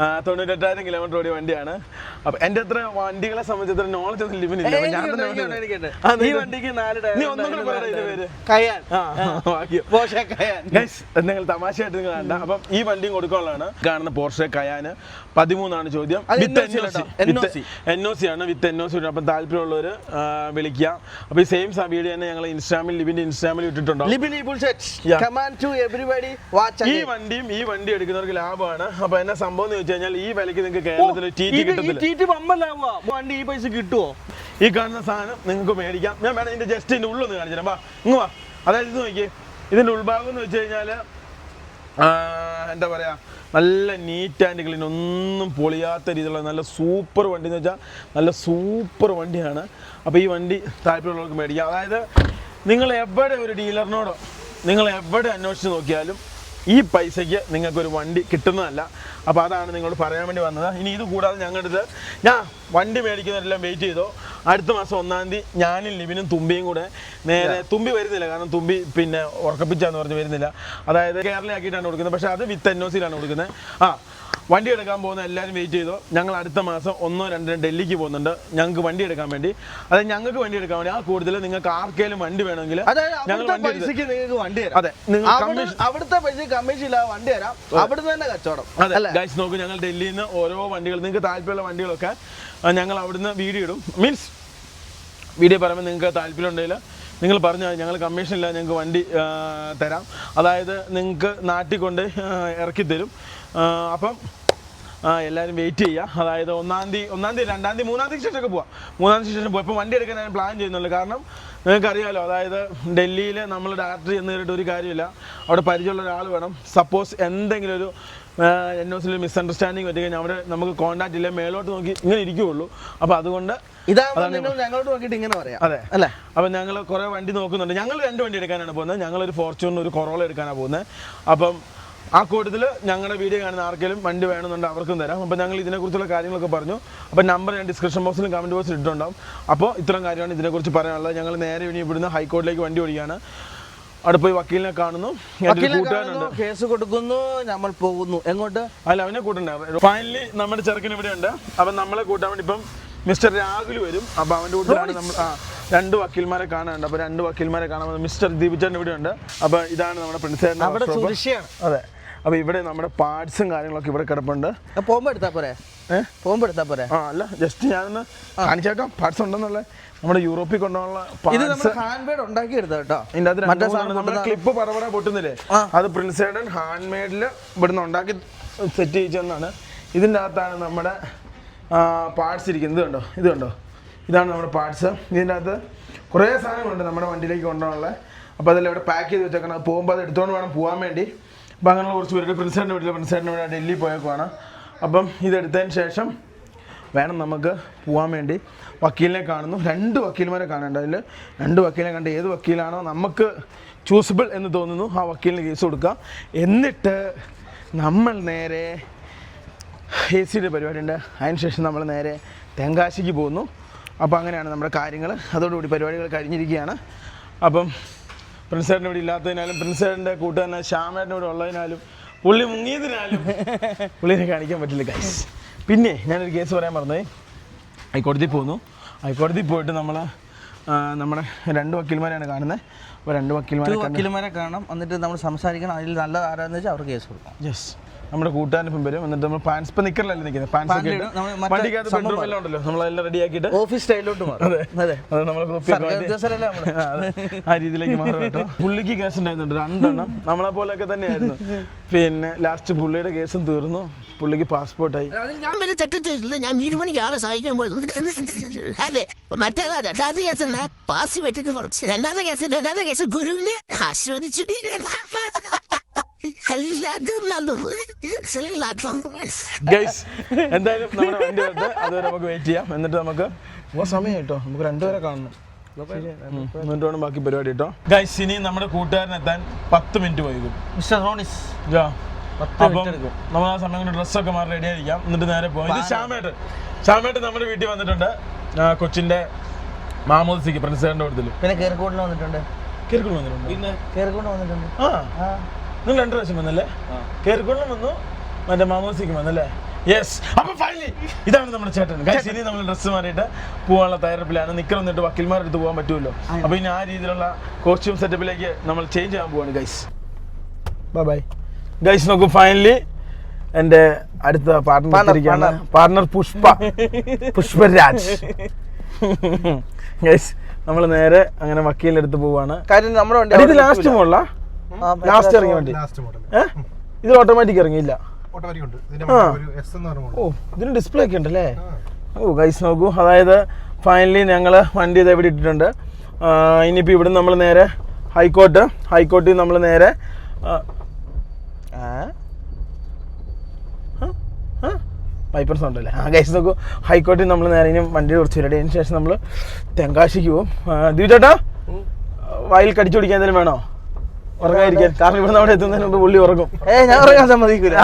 S1: തൊണ്ണൂറ്റെട്ടായിരം കിലോമീറ്റർ ഓടിയ വണ്ടിയാണ്. അപ്പൊ എന്റെ അത്ര വണ്ടികളെ സംബന്ധിച്ച് നോളജ് ഒന്നും. ആ,
S2: ഈ വണ്ടിക്ക് നാല്
S1: നിങ്ങൾ തമാശയായിട്ട് നിങ്ങൾ കണ്ട. അപ്പം ഈ വണ്ടിയും കൊടുക്കാനുള്ളതാണ്. കാണുന്ന പോർഷെ കയാന് പതിമൂന്നാണ് ചോദ്യം. വിത്ത്
S2: NOC കേട്ടോ. NOC.
S1: എൻ ഒ സി ആണ്. വിത്ത് എൻ ഒ സി അപ്പം താല്പര്യമുള്ളവർ വിളിക്കുക. അപ്പോൾ ഈ സെയിം വീഡിയോ തന്നെ ഞങ്ങൾ ഇൻസ്റ്റാമിൽ ലിബിന്റെ ഇൻസ്റ്റാമിൽ ഇട്ടിട്ടുണ്ടോ? ഈ വണ്ടിയും ഈ വണ്ടി എടുക്കുന്നവർക്ക് ലാഭമാണ്. അപ്പൊ എന്നെ സംഭവം വെച്ച് കഴിഞ്ഞാൽ ഈ വിലക്ക് നിങ്ങൾക്ക് കേരളത്തിൽ ടി ടി കിട്ടത്തില്ല?
S2: ടി പമ്പല്ലാവുക വണ്ടി ഈ പൈസ കിട്ടുവോ?
S1: ഈ കാണുന്ന സാധനം നിങ്ങൾക്ക് മേടിക്കാം. ഞാൻ വേണം ഇതിന്റെ ജസ്റ്റ് ഇതിന്റെ ഉള്ളൊന്ന് കാണിച്ചു തരാം. വാ ഇങ്ങ് വാ. അതായത് ഇത് നോക്കിയേ. ഇതിന്റെ ഉൾഭാഗം എന്ന് വെച്ച് കഴിഞ്ഞാൽ എന്താ പറയാ നല്ല നീറ്റ് ആൻഡ് ക്ലീൻ ഒന്നും പൊളിയാത്ത രീതിയിലുള്ള നല്ല സൂപ്പർ വണ്ടി എന്ന് വെച്ചാൽ നല്ല സൂപ്പർ വണ്ടിയാണ്. അപ്പോൾ ഈ വണ്ടി താല്പര്യമുള്ളവർക്ക് മേടിക്കാം. അതായത് നിങ്ങൾ എവിടെ ഒരു ഡീലറിനോടോ നിങ്ങൾ എവിടെ അന്വേഷിച്ച് നോക്കിയാലും ഈ പൈസയ്ക്ക് നിങ്ങൾക്കൊരു വണ്ടി കിട്ടുന്നതല്ല. അപ്പോൾ അതാണ് നിങ്ങളോട് പറയാൻ വേണ്ടി വന്നത്. ഇനി ഇത് കൂടാതെ ഞങ്ങളുടെ അടുത്ത് ഞാൻ വണ്ടി മേടിക്കുന്നവരെല്ലാം വെയിറ്റ് ചെയ്തോ. അടുത്ത മാസം ഒന്നാം തീയതി ഞാനും ലിബിനും തുമ്പിയും കൂടെ നേരെ തുമ്പി വരുന്നില്ല. കാരണം തുമ്പി പിന്നെ ഉറക്കപ്പിച്ചാന്ന് പറഞ്ഞ് വരുന്നില്ല. അതായത് കേരളയാക്കിയിട്ടാണ് കൊടുക്കുന്നത്. പക്ഷേ അത് വിത്ത് എൻ ഒ സിയിലാണ് കൊടുക്കുന്നത്. ആ വണ്ടി എടുക്കാൻ പോകുന്ന എല്ലാവരും വെയിറ്റ് ചെയ്തോ? ഞങ്ങൾ അടുത്ത മാസം ഒന്നോ രണ്ടോ ഡൽഹിക്ക് പോകുന്നുണ്ട്. ഞങ്ങൾക്ക് വണ്ടി എടുക്കാൻ വേണ്ടി. അതായത് ഞങ്ങൾക്ക് വണ്ടി എടുക്കാൻ വേണ്ടി. ആ കൂടുതൽ നിങ്ങൾക്ക് ആർക്കേലും വണ്ടി വേണമെങ്കിൽ ഞങ്ങൾ
S2: പൈസക്ക് നിങ്ങൾക്ക് വണ്ടി തരാം.
S1: അതെ
S2: അവിടുത്തെ പൈസ കമ്മീഷൻ ഇല്ലാതെ വണ്ടി തരാം. അവിടുന്ന് തന്നെ കച്ചവടം.
S1: അതെ ഗൈസ് നോക്കൂ ഞങ്ങൾ ഡൽഹിയിൽ നിന്ന് ഓരോ വണ്ടികൾ നിങ്ങൾക്ക് താല്പര്യമുള്ള വണ്ടികളൊക്കെ ഞങ്ങൾ അവിടുന്ന് വീഡിയോ ഇടും. മീൻസ് വീഡിയോ പറയുമ്പോൾ നിങ്ങൾക്ക് താല്പര്യം ഉണ്ടെങ്കിൽ നിങ്ങൾ പറഞ്ഞാൽ ഞങ്ങൾ കമ്മീഷൻ ഇല്ല ഞങ്ങൾക്ക് വണ്ടി തരാം. അതായത് നിങ്ങൾക്ക് നാട്ടിക്കൊണ്ട് ഇറക്കി തരും. അപ്പം എല്ലാവരും വെയിറ്റ് ചെയ്യുക. അതായത് ഒന്നാം തീയതി ഒന്നാം തീയതി രണ്ടാം തീയതി മൂന്നാം തീയതി ശേഷമൊക്കെ പോവാം. മൂന്നാം തീയതി ശേഷം പോകാം ഇപ്പോൾ വണ്ടി എടുക്കാൻ ഞാൻ പ്ലാൻ ചെയ്യുന്നുള്ളൂ കാരണം നിങ്ങൾക്കറിയാമല്ലോ അതായത് ഡൽഹിയിൽ നമ്മൾ ഡയറക്ടർ ചെന്ന് കയറിയിട്ട് ഒരു കാര്യമില്ല. അവിടെ പരിചയമുള്ള ഒരാൾ വേണം. സപ്പോസ് എന്തെങ്കിലും ഒരു എൻ ഒ സിയിൽ മിസ്അണ്ടർസ്റ്റാൻഡിങ് പറ്റി കഴിഞ്ഞാൽ അവിടെ നമുക്ക് കോൺടാക്റ്റ് ഇല്ല. മേലോട്ട് നോക്കി ഇങ്ങനെ ഇരിക്കുകയുള്ളൂ അപ്പോൾ അതുകൊണ്ട്
S2: ഞങ്ങളോട് നോക്കിയിട്ട് ഇങ്ങനെ പറയാം.
S1: അതെ.
S2: അല്ലേ?
S1: അപ്പം ഞങ്ങൾ കുറേ വണ്ടി നോക്കുന്നുണ്ട്. ഞങ്ങൾ രണ്ട് വണ്ടി എടുക്കാനാണ് പോകുന്നത്. ഞങ്ങളൊരു ഫോർച്യൂണർ ഒരു കൊറോള എടുക്കാനാണ് പോകുന്നത്. അപ്പം ആ കൂട്ടത്തിൽ ഞങ്ങളുടെ വീഡിയോ കാണുന്ന ആർക്കെങ്കിലും വണ്ടി വേണമെന്നുണ്ട് അവർക്കും തരാം. അപ്പോൾ ഞങ്ങൾ ഇതിനെക്കുറിച്ചുള്ള കാര്യങ്ങളൊക്കെ പറഞ്ഞു. അപ്പോൾ നമ്പർ ഞാൻ ഡിസ്ക്രിപ്ഷൻ ബോക്സിലും കമന്റ് ബോക്സിൽ ഇട്ടിട്ടുണ്ടാവും. അപ്പോൾ ഇത്തരം കാര്യമാണ് ഇതിനെക്കുറിച്ച് പറയാനുള്ളത്. ഞങ്ങൾ നേരെ ഇനി ഇവിടുന്ന് ഹൈക്കോടതിയിലേക്ക് വണ്ടി ഓടിക്കുകയാണ്. അവിടെ പോയി വക്കീലിനെ കാണുന്നു.
S2: കേസ് കൊടുക്കുന്നു നമ്മൾ പോകുന്നു. എങ്ങോട്ട്?
S1: അല്ല അവനെ കൂട്ടുണ്ടായിരുന്നു ഫൈനലി നമ്മുടെ ചെറുക്കൻ ഇവിടെ ഉണ്ട്. അപ്പം നമ്മളെ കൂട്ടാൻ വേണ്ടി ഇപ്പം മിസ്റ്റർ രാഹുൽ വരും. അപ്പം അവന്റെ കൂട്ടിലാണ് നമ്മൾ ആ രണ്ട് വക്കീൽമാരെ കാണാനുണ്ട്. അപ്പോൾ രണ്ട് വക്കീൽമാരെ കാണാൻ മിസ്റ്റർ ദീപിച്ചേട്ടൻ ഇവിടെ ഉണ്ട്. അപ്പോൾ ഇതാണ് നമ്മുടെ പ്രിൻസേട്ടൻ അതെ. അപ്പോൾ ഇവിടെ നമ്മുടെ പാർട്സും കാര്യങ്ങളൊക്കെ ഇവിടെ കിടപ്പുണ്ട്.
S2: പോകുമ്പോ എടുത്താ പോരെ?
S1: ഏഹ്
S2: പോകുമ്പോ എടുത്താ പോരെ?
S1: ആ അല്ല ജസ്റ്റ് ഞാനൊന്ന് കാണിച്ചേക്കാം. പാർട്സ് ഉണ്ടെന്നുള്ള നമ്മുടെ യൂറോപ്പിൽ കൊണ്ടുപോകാനുള്ള പാർട്സ്.
S2: ഹാൻഡ് മെയ്ഡ് ഉണ്ടാക്കി കേട്ടോ.
S1: ഇതിന്റെ നമ്മുടെ ക്ലിപ്പ് പറപറ പൊട്ടുന്നില്ലേ. അത് പ്രിൻസേഡൻ ഹാൻഡ് മെയ്ഡിൽ ഇവിടുന്ന് ഉണ്ടാക്കി സെറ്റ് ചെയ്യിച്ചെന്നാണ് ഇതിന്റെ അകത്താണ് നമ്മുടെ പാർട്സ് ഇരിക്കുന്നത് ഇത് കണ്ടോ? ഇത് കണ്ടോ? ഇതാണ് നമ്മുടെ പാർട്സ് ഇതിന്റെ അകത്ത് കുറേ സാധനങ്ങളുണ്ട് നമ്മുടെ വണ്ടിയിലേക്ക് കൊണ്ടുപോകാനുള്ള. അപ്പോൾ അതെല്ലാം ഇവിടെ പാക്ക് ചെയ്ത് വെച്ചേക്കണം. അത് പോകുമ്പോൾ അത് എടുത്തുകൊണ്ട് വേണം പോകാൻ വേണ്ടി. അങ്ങനെയുള്ള കുറച്ച് പേരുടെ പ്രിൻസേഡിന്റെ വീട്ടിൽ പ്രിൻസേഡിന്റെ വീട് ഡൽഹി പോയേക്കുവാണ്. അപ്പം ഇതെടുത്തതിന് ശേഷം വേണം നമുക്ക് പോകാൻ വേണ്ടി. വക്കീലിനെ കാണുന്നു. രണ്ട് വക്കീൽമാരെ കാണേണ്ട അതിൽ രണ്ട് വക്കീലിനെ കണ്ട് ഏത് വക്കീലാണോ നമുക്ക് ചൂസബിൾ എന്ന് തോന്നുന്നു. ആ വക്കീലിന് കേസ് കൊടുക്കുക എന്നിട്ട് നമ്മൾ നേരെ എ സിയുടെ പരിപാടിയുണ്ട്. അതിന് ശേഷം നമ്മൾ നേരെ തെങ്കാശിക്ക് പോകുന്നു. അപ്പോൾ അങ്ങനെയാണ് നമ്മുടെ കാര്യങ്ങൾ അതോടുകൂടി പരിപാടികൾ കഴിഞ്ഞിരിക്കുകയാണ്. അപ്പം പ്രിൻസേട്ടൻ ഇവിടെ ഇല്ലാത്തതിനാലും പ്രിൻസേട്ടന്റെ കൂട്ടുകാരനെ ശ്യാമേട്ടന്റെ ഇവിടെ ഉള്ളതിനാലും പുള്ളി മുങ്ങിയതിനാലും പുള്ളിനെ കാണിക്കാൻ പറ്റില്ല കൈസ് പിന്നെ ഞാനൊരു കേസ് പറയാൻ പറഞ്ഞേ ഹൈക്കോടതി പോന്നു. ഹൈക്കോടതി പോയിട്ട് നമ്മൾ നമ്മുടെ രണ്ട് വക്കീൽമാരെയാണ് കാണുന്നത് അപ്പോൾ രണ്ട് വക്കീൽമാരെ വക്കീൽമാരെ
S2: വക്കീലുമാരെ കാണാം എന്നിട്ട് നമ്മൾ സംസാരിക്കണം. അതിൽ നല്ലതാരാന്ന് വെച്ചാൽ അവർ കേസ് കൊടുക്കാം
S1: യെസ് നമ്മുടെ കൂട്ടുകാരൻ ഇപ്പം വരും എന്നിട്ട് നമ്മൾ പാൻസ് ഇപ്പം നിക്കറിലല്ലേ നിൽക്കുന്നത്? പാൻസ് ഒക്കെ
S2: പാന്റ്
S1: ഇട്ട്
S2: ഇടും. നമ്മൾ മറ്റേ
S1: വണ്ടിക്കകത്ത് ബെഡ്റൂം എല്ലാം ഉണ്ടല്ലോ? നമ്മളെല്ലാം റെഡി ആക്കിയിട്ട്
S2: ഓഫീസ് സ്റ്റൈലിലോട്ട് മാറും. അതെ.
S1: അത്. നമ്മൾ
S2: കോപ്പി
S1: ആ, അതെ. ആ രീതിയിലേക്ക് മാറും കേട്ടോ പുള്ളിക്ക് കേസ് ഉണ്ടായിരുന്നുണ്ട്. രണ്ടെണ്ണം. നമ്മളെ പോലെയൊക്കെ തന്നെയായിരുന്നു. പിന്നെ ലാസ്റ്റ് പുള്ളിയുടെ കേസും തീർന്നു. പുള്ളിക്ക് പാസ്പോർട്ടായി
S4: ഞാൻ തെറ്റ് ചെയ്തിട്ടില്ല. ഞാൻ വീട് മണിക്ക് ആളെ സഹായിക്കാൻ പോയത്. അതെ. മറ്റേതാ? രണ്ടാമത്തെ കേസ് പാസ് വെച്ചിട്ട് കുറച്ച്. രണ്ടാമത്തെ കേസ് രണ്ടാമത്തെ കേസ് ഗുരുവിനെ ആശ്രവദിച്ചിട്ട്
S1: ഗൈസ് എന്തായാലും നമ്മുടെ വണ്ടി വരട്ടെ അതുവരെ നമുക്ക് വെയിറ്റ് ചെയ്യാം. എന്നിട്ട് നമുക്ക് സമയം കേട്ടോ നമുക്ക് രണ്ടുപേരെ കാണണം. ഉം, എന്നിട്ട് വേണം ബാക്കി പരിപാടി കേട്ടോ. ഗൈസ് ഇനി നമ്മുടെ കൂട്ടുകാരനെത്താൻ പത്ത് മിനിറ്റ് വൈകും.
S2: മിസ്റ്റർ റോണിസ്.
S1: യാ.
S2: പത്ത്
S1: അപ്പം
S2: മിനിറ്റ് എടുക്കും.
S1: നമ്മൾ ആ സമയം കൊണ്ട് ഡ്രസ്സൊക്കെ മാറി റെഡി ആയിരിക്കാം. എന്നിട്ട് നേരെ പോകും ഇത് ശ്യാമേട്ട് ശ്യാമേട്ട് നമ്മുടെ വീട്ടിൽ വന്നിട്ടുണ്ട്. കൊച്ചിന്റെ മാമോദിസിക്ക് പ്രിൻസിഡന്റ് കൊടുത്തിൽ
S2: പിന്നെ കേരക്കോട്ടിന് വന്നിട്ടുണ്ട്.
S1: കേരക്കുളം വന്നിട്ടുണ്ട്?
S2: പിന്നെ കേരക്കോട്ട് വന്നിട്ടുണ്ട്.
S1: ആ. നിങ്ങൾ രണ്ടു പ്രാവശ്യം വന്നല്ലേ? കേരക്കുളം വന്നു. മറ്റേ മാമോസിക്കും വന്നല്ലേ? യെസ് അപ്പൊ ഫൈനലി ഇതാണ് നമ്മുടെ ചേട്ടൻ. ഗൈസ് ഇനി നമ്മൾ ഡ്രസ്സ് മാറിയിട്ട് പോകാനുള്ള തയ്യാറെടുപ്പിലാണ്. നിക്കർ എന്നിട്ട് വക്കീൽമാരുടെ അടുത്ത് പോകാൻ പറ്റുമല്ലോ. അപ്പൊ ഇനി ആ രീതിയിലുള്ള കോസ്റ്റ്യൂം സെറ്റപ്പിലേക്ക് നമ്മൾ ചേഞ്ച് ചെയ്യാൻ പോവാണ് ഗൈസ് ബൈ ബൈ ഗൈസ് നോക്കൂ ഫൈനലി എന്റെ അടുത്ത partner partner Pushpa Pushparaj guys നമ്മൾ നേരെ അങ്ങനെ വക്കീലിന്റെ അടുത്ത് പോവാണ്.
S2: കാര്യം നമ്മുടെ
S1: ലാസ്റ്റ്
S2: നിൽക്കൂല.
S1: ലാസ്റ്റ് ഇറങ്ങിയ വണ്ടി
S5: ലാസ്റ്റ് മോഡൽ
S1: ഇത് ഓട്ടോമാറ്റിക് ഇറങ്ങിയില്ല. ഓ ഇതിന് ഡിസ്പ്ലേ ഒക്കെ ഉണ്ടല്ലേ? ഓ ഗൈസ് നോക്കൂ. അതായത് ഫൈനലി ഞങ്ങൾ വണ്ടി ഇത് എവിടെ ഇട്ടിട്ടുണ്ട്. ഇനിയിപ്പോൾ ഇവിടെ നമ്മൾ നേരെ ഹൈക്കോർട്ട് ഹൈക്കോർട്ടിൽ നമ്മൾ നേരെ? വൈപ്പർ സൗണ്ട് അല്ലേ? ആ ഗൈസ് നോക്കൂ. ഹൈക്കോർട്ടിൽ നമ്മൾ നേരെ ഇനി വണ്ടി കുറച്ച് വരട്ടെ അതിന് ശേഷം നമ്മൾ തെങ്കാശിക്ക് പോകും ദീപ് ചേട്ടാ വയൽ കടിച്ചു പിടിക്കാൻ എന്തെങ്കിലും വേണോ? ഉറങ്ങാതിരിക്കാൻ. കാരണം ഇവിടെ അവിടെ എത്തുന്നതിന് മുമ്പ് പുള്ളി ഉറങ്ങും.
S2: ഏ ഞാൻ ഉറങ്ങാൻ സമ്മതിക്കൂല.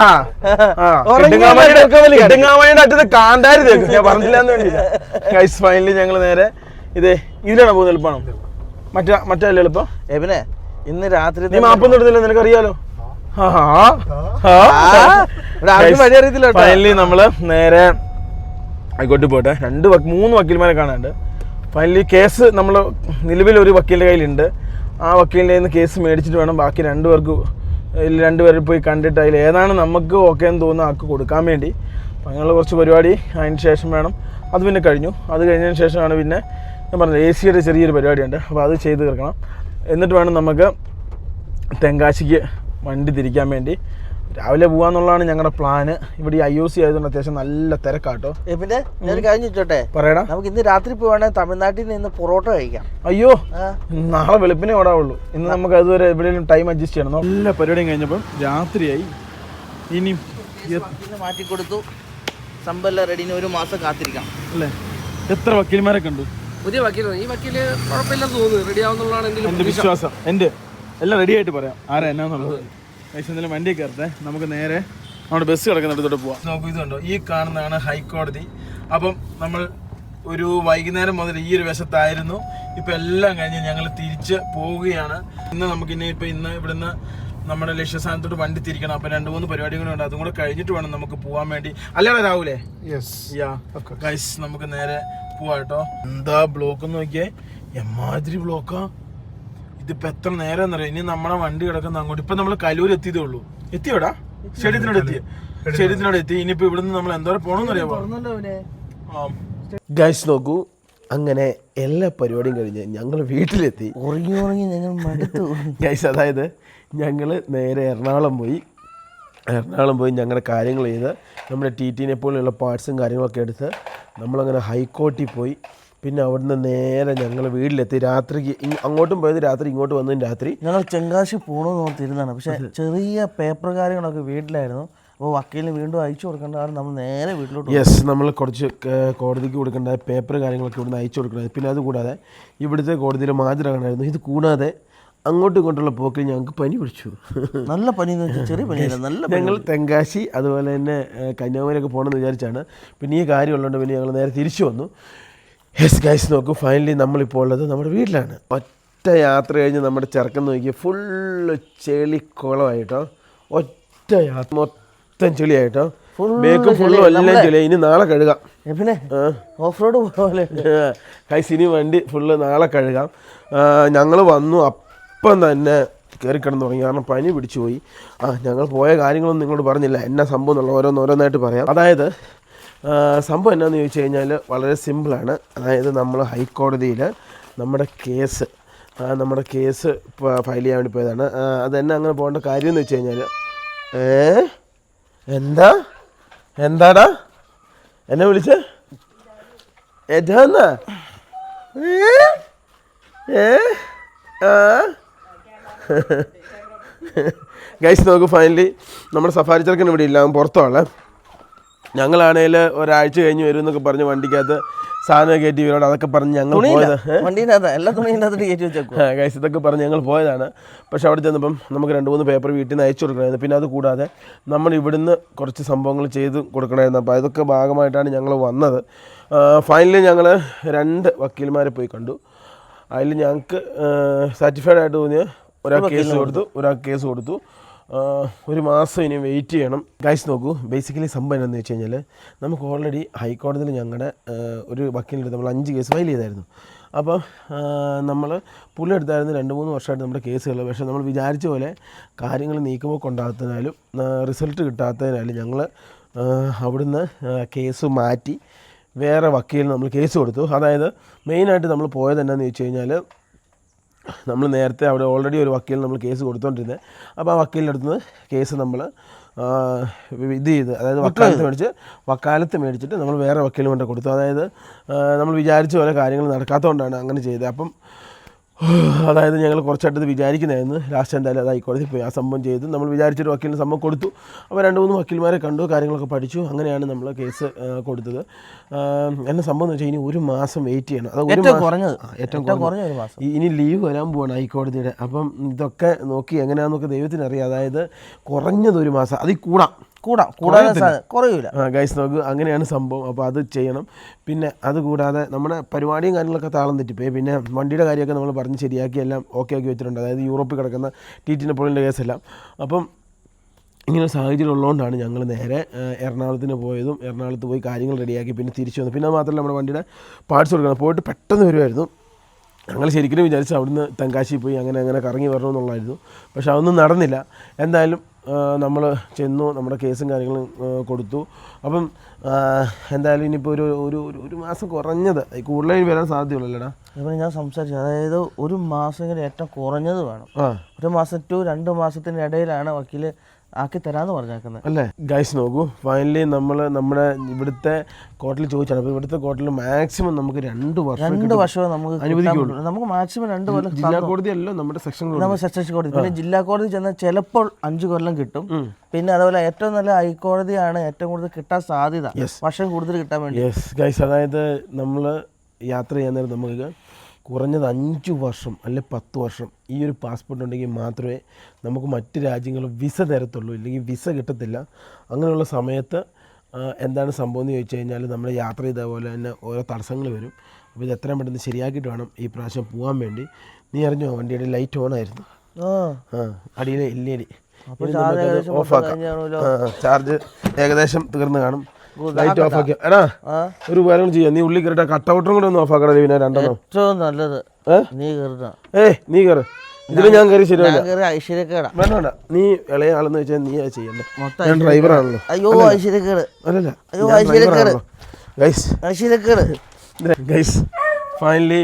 S2: കിടക്കാൻ
S1: അറ്റത്ത് കാന്താരി തേക്കും. ഞാൻ പറഞ്ഞില്ല എന്ന് വേണ്ടിയില്ല ഫൈനലി ഞങ്ങൾ നേരെ ഇത് ഇതിലാണ് പോകുന്നത് എളുപ്പമാണ്? മറ്റേ മറ്റേ എളുപ്പം?
S2: ഏ പിന്നെ ഇന്ന് രാത്രി
S1: നീ മാപ്പൊന്നും എടുത്തില്ല നിനക്കറിയാലോ? ഫൈനലി നമ്മൾ നേരെ ആയിക്കോട്ട് പോട്ടെ. രണ്ട് മൂന്ന് വക്കീൽമാരെ കാണാനുണ്ട്. ഫൈനലി കേസ് നമ്മൾ നിലവിൽ ഒരു വക്കീലിന്റെ കയ്യിലുണ്ട്. ആ വക്കീലിന്റെ നിന്ന് കേസ് മേടിച്ചിട്ട് വേണം ബാക്കി രണ്ട് പേർക്ക് ഇതിൽ രണ്ടുപേരെ പോയി കണ്ടിട്ട് അതിൽ ഏതാണ് നമുക്ക് ഓക്കെ എന്ന് തോന്നുന്ന ആൾക്ക് കൊടുക്കാൻ വേണ്ടി. അപ്പം അങ്ങനെയുള്ള കുറച്ച് പരിപാടി അതിന് ശേഷം വേണം. അത് പിന്നെ കഴിഞ്ഞു. അത് കഴിഞ്ഞതിന് ശേഷമാണ് പിന്നെ ഞാൻ പറഞ്ഞത് എ സിയുടെ ചെറിയൊരു പരിപാടിയുണ്ട്. അപ്പോൾ അത് ചെയ്ത് തീർക്കണം. എന്നിട്ട് വേണം നമുക്ക് തെങ്കാശിക്ക് വണ്ടി തിരിക്കാൻ വേണ്ടി. രാവിലെ പോകാന്നുള്ളതാണ് ഞങ്ങളുടെ പ്ലാന് ഇവിടെ ഈ ഐ ഒ സി ആയതുകൊണ്ട് അത്യാവശ്യം നല്ല തിരക്കാട്ടോ.
S2: പിന്നെ ഞാൻ കാര്യം ചോദിച്ചോട്ടെ?
S1: പറയടാ.
S2: നമുക്ക് ഇന്ന് രാത്രി പോവാണെങ്കിൽ തമിഴ്നാട്ടിൽ നിന്ന് പൊറോട്ട കഴിക്കാം.
S1: അയ്യോ നാളെ വെളുപ്പിനെ ഓടാവുള്ളൂ. ഇന്ന് നമുക്ക് അതുവരെ എവിടെയെങ്കിലും ടൈം അഡ്ജസ്റ്റ് ചെയ്യണം. നല്ല പരിപാടിയും കഴിഞ്ഞപ്പം രാത്രിയായി. ഇനി
S2: മാറ്റി കൊടുത്തു. സമ്പല്ല റെഡിന് ഒരു മാസം കാത്തിരിക്കാം.
S1: അല്ലേ? എത്ര വക്കീൽമാരെ കണ്ടു?
S6: പുതിയ വക്കീലാണ് ഈ വക്കീൽ കുഴപ്പമില്ലെന്ന് തോന്നുന്നു. റെഡി ആവുന്നുള്ളതാണ് പ്രതീക്ഷ.
S1: വിശ്വാസം. എന്റെ എല്ലാം റെഡി ആയിട്ട് പറയാം. ആരാ എന്നാന്നുള്ളത്. പൈസ വണ്ടി കയറട്ടെ. നമുക്ക് നേരെ നമ്മുടെ ബസ് കിടക്കുന്നിടത്തോട്ട് പോവാം. നമുക്ക് ഇതുണ്ടോ? ഈ കാണുന്നതാണ് ഹൈക്കോടതി. അപ്പം നമ്മൾ ഒരു വൈകുന്നേരം മുതൽ ഈ ഒരു വശത്തായിരുന്നു. ഇപ്പം എല്ലാം കഴിഞ്ഞ് ഞങ്ങൾ തിരിച്ച് പോവുകയാണ്. ഇന്ന് നമുക്ക് ഇനി ഇപ്പം ഇന്ന് ഇവിടുന്ന് നമ്മുടെ ലക്ഷ്യസ്ഥാനത്തോട്ട് വണ്ടി തിരിക്കണം. അപ്പം രണ്ട് മൂന്ന് പരിപാടികളുണ്ട് അതും കൂടെ കഴിഞ്ഞിട്ട് വേണം നമുക്ക് പോകാൻ വേണ്ടി. അല്ലേടാ രാഹുലേ?
S5: യെസ്
S1: യാ ഗൈസ് നമുക്ക് നേരെ പോവാട്ടോ എന്താ ബ്ലോക്ക് നോക്കിയേ? എമാതിരി ബ്ലോക്കാ ഇതിപ്പോ എത്ര നേരം എന്നറിയാം? ഇനി നമ്മളെ വണ്ടി കിടക്കുന്ന അങ്ങോട്ട്. ഇപ്പൊ നമ്മൾ കലൂർ എത്തിയതേ ഉള്ളൂ. എത്തിയോടാ ശരീരത്തിനോട് എത്തി. ശരീരത്തിനോട് എത്തി. ഇനിയിപ്പോ ഇവിടുന്ന് നമ്മൾ എന്തോരം പോണെന്ന് അറിയാമോ
S7: ഗൈസ് നോക്കൂ. അങ്ങനെ എല്ലാ പരിപാടിയും കഴിഞ്ഞ് ഞങ്ങൾ വീട്ടിലെത്തി.
S2: ഉറങ്ങി ഉറങ്ങി ഞങ്ങൾ മടുത്തു.
S7: ഗൈസ് അതായത് ഞങ്ങൾ നേരെ എറണാകുളം പോയി. എറണാകുളം പോയി ഞങ്ങളുടെ കാര്യങ്ങൾ ചെയ്ത് നമ്മുടെ ടി ടിനെ പോലെയുള്ള പാർട്സും കാര്യങ്ങളൊക്കെ എടുത്ത് നമ്മളങ്ങനെ ഹൈക്കോർട്ടിൽ പോയി. പിന്നെ അവിടുന്ന് നേരെ ഞങ്ങൾ വീട്ടിലെത്തി. രാത്രിക്ക് അങ്ങോട്ടും പോയത് രാത്രി ഇങ്ങോട്ട് വന്നതും രാത്രി.
S2: ഞങ്ങൾ ചെങ്കാശി പോകണമെന്ന് ഓർത്തിരുന്നതാണ്. പക്ഷേ ചെറിയ പേപ്പർ കാര്യങ്ങളൊക്കെ വീട്ടിലായിരുന്നു. അപ്പോൾ വക്കീലിന് വീണ്ടും അയച്ചു കൊടുക്കേണ്ടതാണ് നമ്മൾ നേരെ വീട്ടിലോട്ട്
S7: യെസ് നമ്മൾ കുറച്ച് കോടതിക്ക് കൊടുക്കേണ്ട പേപ്പർ കാര്യങ്ങളൊക്കെ ഇവിടുന്ന് അയച്ചു കൊടുക്കേണ്ടത് പിന്നെ അതുകൂടാതെ ഇവിടുത്തെ കോടതിയിൽ മാതിരാകണമായിരുന്നു ഇത് കൂടാതെ അങ്ങോട്ടും ഇങ്ങോട്ടുള്ള പോക്കിൽ ഞങ്ങൾക്ക് പനി പിടിച്ചു.
S2: നല്ല പനി ചെറിയ പനി നല്ല
S7: ഞങ്ങൾ തെങ്കാശി അതുപോലെ തന്നെ കന്യാകുമാരിയൊക്കെ പോകണമെന്ന് വിചാരിച്ചാണ്. പിന്നെ ഈ കാര്യം ഉള്ളതുകൊണ്ട് പിന്നെ ഞങ്ങൾ നേരെ തിരിച്ചു വന്നു. യെസ് ഗൈസ് നോക്കൂ ഫൈനലി നമ്മളിപ്പോൾ ഉള്ളത് നമ്മുടെ വീട്ടിലാണ്. ഒറ്റ യാത്ര കഴിഞ്ഞ് നമ്മുടെ ചെറുക്കം നോക്കി ഫുള്ള് ചെളിക്കുളമായിട്ടോ. ഒറ്റ യാത്ര മൊത്തം ചെളിയായിട്ടോ. ബേക്കും ഫുള്ളും എല്ലാം
S2: നമ്മളെ-
S7: ചെളി ഇനി നാളെ കഴുകാം.
S2: പിന്നെ ഓഫ് റോഡ് പോലെ
S7: ഗൈസ് ഇനി വണ്ടി ഫുള്ള് നാളെ കഴുകാം. ഞങ്ങൾ വന്നു അപ്പം തന്നെ കയറി കിടന്നു തുടങ്ങി. കാരണം പനി പിടിച്ചു പോയി. ആ ഞങ്ങൾ പോയ കാര്യങ്ങളൊന്നും നിങ്ങളോട് പറഞ്ഞില്ല. എന്നാ സംഭവം എന്നുള്ള ഓരോന്നോരോന്നായിട്ട് പറയാം. അതായത് സംഭവം എന്നാന്ന് ചോദിച്ചു കഴിഞ്ഞാൽ വളരെ സിമ്പിളാണ്. അതായത് നമ്മൾ ഹൈക്കോടതിയിൽ നമ്മുടെ കേസ് നമ്മുടെ കേസ് ഫയൽ ചെയ്യാൻ വേണ്ടി പോയതാണ്. അത് അതെന്നെ അങ്ങനെ പോകേണ്ട കാര്യം എന്ന് വെച്ച് കഴിഞ്ഞാൽ ഏ? എന്താ? എന്താടാ? എന്നെ വിളിച്ച്? ഏതാന്നാ? ഏ? ആ? ഗൈസ് നോക്ക് ഫൈനലി നമ്മുടെ സഫാരി ചെറുക്കൻ ഇവിടെ ഇല്ല. അവൻ ഞങ്ങളാണേൽ ഒരാഴ്ച കഴിഞ്ഞ് വരും എന്നൊക്കെ പറഞ്ഞ് വണ്ടിക്കകത്ത് സാധനം കയറ്റി ഇവരോട് അതൊക്കെ പറഞ്ഞ് ഞങ്ങൾ പോയത്
S2: വെച്ചേക്കും
S7: ഇതൊക്കെ പറഞ്ഞ് ഞങ്ങൾ പോയതാണ്. പക്ഷെ അവിടെ ചെന്നപ്പം നമുക്ക് രണ്ട് മൂന്ന് പേപ്പർ വീട്ടിൽ നിന്ന് അയച്ചു കൊടുക്കണമായിരുന്നു. പിന്നെ അത് കൂടാതെ നമ്മൾ ഇവിടുന്ന് കുറച്ച് സംഭവങ്ങൾ ചെയ്ത് കൊടുക്കണമായിരുന്നു. അപ്പോൾ അതൊക്കെ ഭാഗമായിട്ടാണ് ഞങ്ങൾ വന്നത്. ഫൈനലി ഞങ്ങൾ രണ്ട് വക്കീൽമാരെ പോയി കണ്ടു. അതിൽ ഞങ്ങൾക്ക് സാറ്റിസ്ഫൈഡ് ആയിട്ട് തോന്നിയ ഒരാൾ കേസ് കൊടുത്തു ഒരാൾ കേസ് കൊടുത്തു. ഒരു മാസം ഇനി വെയിറ്റ് ചെയ്യണം. ഗൈസ് നോക്കൂ ബേസിക്കലി സംഭവം എന്താണെന്ന് വെച്ച് കഴിഞ്ഞാൽ നമുക്ക് ഓൾറെഡി ഹൈക്കോടതിയിൽ ഞങ്ങളുടെ ഒരു വക്കീലിന്റെ നമ്മൾ അഞ്ച് കേസ് ഫയൽ ചെയ്തായിരുന്നു. അപ്പോൾ നമ്മൾ പുള്ളി എടുത്തായിരുന്നു രണ്ട് മൂന്ന് വർഷമായിട്ട് നമ്മുടെ കേസുകൾ പക്ഷേ നമ്മൾ വിചാരിച്ച പോലെ കാര്യങ്ങൾ നീക്കുമ്പോൾ കൊണ്ടാകത്തതിനാലും റിസൾട്ട് കിട്ടാത്തതിനാലും ഞങ്ങൾ അവിടുന്ന് കേസ് മാറ്റി വേറെ വക്കീലിന് നമ്മൾ കേസ് കൊടുത്തു. അതായത് മെയിനായിട്ട് നമ്മൾ പോയത് എന്നാന്ന് വെച്ച് കഴിഞ്ഞാൽ നമ്മൾ നേരത്തെ അവിടെ ഓൾറെഡി ഒരു വക്കീൽ നമ്മൾ കേസ് കൊടുത്തോണ്ടിരുന്നത് അപ്പോൾ ആ വക്കീലിന്റെ അടുത്ത് കേസ് നമ്മൾ ഇത് ചെയ്ത് അതായത് വക്കാലത്ത് മേടിച്ച് വക്കാലത്ത് മേടിച്ചിട്ട് നമ്മൾ വേറെ വക്കീൽ കൊണ്ട് കൊടുത്തു. അതായത് നമ്മൾ വിചാരിച്ച പോലെ കാര്യങ്ങൾ നടക്കാത്തതുകൊണ്ടാണ് അങ്ങനെ ചെയ്തത്. അപ്പം അതായത് ഞങ്ങൾ കുറച്ചായിട്ട് ഇത് വിചാരിക്കുന്നതായിരുന്നു ലാസ്റ്റ് എന്തായാലും അത് ഹൈക്കോടതി പോയി ആ സംഭവം ചെയ്തു. നമ്മൾ വിചാരിച്ചൊരു വക്കീലിന് സംഭവം കൊടുത്തു. അപ്പോൾ രണ്ട് മൂന്ന് വക്കീൽമാരെ കണ്ടു കാര്യങ്ങളൊക്കെ പഠിച്ചു. അങ്ങനെയാണ് നമ്മൾ കേസ് കൊടുത്തത്. എന്നെ സംഭവം എന്ന് വെച്ചാൽ ഇനി ഒരു മാസം വെയിറ്റ് ചെയ്യണം. അത് ഒരു
S2: കുറഞ്ഞത്.
S7: ഏറ്റവും
S2: കുറഞ്ഞ ഒരു മാസം.
S7: ഇനി ലീവ് വരാൻ പോവാണ് ഹൈക്കോടതിയുടെ. അപ്പം ഇതൊക്കെ നോക്കി എങ്ങനെയാണെന്നൊക്കെ ദൈവത്തിനറിയാം. അതായത് കുറഞ്ഞത് ഒരു മാസം. അതിൽ കൂടാം.
S2: കൂടാം. കൂടാതെ കുറയൂല.
S7: ഗൈസ് നോക്ക് അങ്ങനെയാണ് സംഭവം. അപ്പോൾ അത് ചെയ്യണം. പിന്നെ അതുകൂടാതെ നമ്മുടെ പരിപാടിയും കാര്യങ്ങളൊക്കെ താളം തെറ്റിപ്പോയി. പിന്നെ വണ്ടിയുടെ കാര്യമൊക്കെ നമ്മൾ പറഞ്ഞ് ശരിയാക്കി എല്ലാം ഓക്കെ ആക്കി വെച്ചിട്ടുണ്ട്. അതായത് യൂറോപ്പിൽ കിടക്കുന്ന ടി ടി നെപ്പോളിന്റെ കേസെല്ലാം അപ്പം ഇങ്ങനെ സാഹചര്യം ഉള്ളതുകൊണ്ടാണ് ഞങ്ങൾ നേരെ എറണാകുളത്തിന് പോയതും എറണാകുളത്ത് പോയി കാര്യങ്ങൾ റെഡിയാക്കി പിന്നെ തിരിച്ചു വന്നു. പിന്നെ മാത്രമല്ല നമ്മുടെ വണ്ടിയുടെ പാർട്സ് കൊടുക്കണം. പോയിട്ട് പെട്ടെന്ന് വരുമായിരുന്നു. ഞങ്ങൾ ശരിക്കും വിചാരിച്ചു അവിടുന്ന് തെങ്കാശി പോയി അങ്ങനെ അങ്ങനെ കറങ്ങി വരണമെന്നുള്ളായിരുന്നു പക്ഷെ അതൊന്നും നടന്നില്ല. എന്തായാലും നമ്മൾ ചെന്നു നമ്മുടെ കേസും കാര്യങ്ങളും കൊടുത്തു. അപ്പം എന്തായാലും ഇനിയിപ്പോൾ ഒരു ഒരു ഒരു- ഒരു മാസം കുറഞ്ഞത്. കൂടുതലായി വരാൻ സാധ്യതയുള്ളല്ലേടാ.
S2: ഇപ്പം ഞാൻ സംസാരിച്ചു. അതായത് ഒരു മാസം ഏറ്റവും കുറഞ്ഞത് വേണം. ഒരു മാസം ടു രണ്ട് മാസത്തിന്റെ ഇടയിലാണ് വക്കീൽ ആക്കി തരാമെന്ന് പറഞ്ഞേക്കുന്നത്
S7: അല്ലേ? ഗൈസ് നോക്കൂ. ഫൈനലി നമ്മൾ നമ്മുടെ ഇവിടുത്തെ കോട്ടിൽ ചോദിച്ചാണ്. അപ്പോൾ ഇവിടുത്തെ കോട്ടിൽ മാക്സിമം നമുക്ക് രണ്ട് വർഷം
S2: രണ്ട്
S7: വർഷം
S2: വർഷമേ നമുക്ക്
S7: അനുവദിക്കുള്ളൂ.
S2: നമുക്ക് മാക്സിമം രണ്ട് കൊല്ലം
S7: ജില്ലാ കോടതി അല്ലോ നമ്മുടെ സെക്ഷൻ
S2: നമ്മുടെ സെക്ഷൻ കോടതി. പിന്നെ ജില്ലാ കോടതി ചെന്നാൽ ചിലപ്പോൾ അഞ്ച് കൊല്ലം കിട്ടും. പിന്നെ അതുപോലെ ഏറ്റവും നല്ല ഹൈക്കോടതിയാണ് ഏറ്റവും കൂടുതൽ കിട്ടാൻ സാധ്യത. വർഷം കൂടുതൽ കിട്ടാൻ വേണ്ടി.
S7: യെസ് ഗൈസ് അതായത് നമ്മൾ യാത്ര ചെയ്യാൻ നേരം നമുക്ക് കുറഞ്ഞത് അഞ്ച് വർഷം അല്ലെ പത്ത് വർഷം ഈ ഒരു പാസ്പോർട്ട് ഉണ്ടെങ്കിൽ മാത്രമേ നമുക്ക് മറ്റ് രാജ്യങ്ങൾ വിസ തരത്തുള്ളൂ ഇല്ലെങ്കിൽ വിസ കിട്ടത്തില്ല. അങ്ങനെയുള്ള സമയത്ത് എന്താണ് സംഭവം എന്ന് ചോദിച്ചു കഴിഞ്ഞാൽ നമ്മൾ യാത്ര ചെയ്ത പോലെ തന്നെ ഓരോ തടസ്സങ്ങൾ വരും. അപ്പോൾ ഇത് എത്രയും പെട്ടെന്ന് ശരിയാക്കിയിട്ട് വേണം ഈ പ്രാവശ്യം പോകാൻ വേണ്ടി. നീ അറിഞ്ഞോ വണ്ടിയുടെ ലൈറ്റ് ഓൺ ആയിരുന്നു.
S2: ആ.
S7: അടിയിലെ ഇല്ലേ
S2: ഓഫാക്കാം ചാർജ് ഏകദേശം
S7: തീർന്ന് കാണും. ലൈറ്റ് ഓഫ് ആക്കി. എടാ ഒരു ഉപകാരം ചെയ്യാം. നീ ഉള്ളി കയറിട്ട് കട്ടൗട്ടും കൂടെ ഒന്ന് ഓഫ് ആക്കണം പിന്നെ രണ്ടെണ്ണം.
S2: ഏറ്റവും നല്ലത്. നീ കയറുന്ന
S7: ഏയ് നീ കയറ്. ഇതിൽ ഞാൻ കയറി ശരിയല്ല വേണ്ട വേണ്ട. നീ ഇളയ ആളെന്ന് വെച്ചാൽ നീ അത് ചെയ്യണ്ടേ. ഞാൻ ഡ്രൈവറാണല്ലോ
S2: അയ്യോ ഐശ്വര്യക്കേട്
S7: അല്ലല്ല.
S2: അയ്യോ, ഐശ്വര്യക്കേട്.
S7: ഗൈസ്
S2: ഐശ്വര്യക്കേട്
S7: ഗൈസ് ഫൈനലി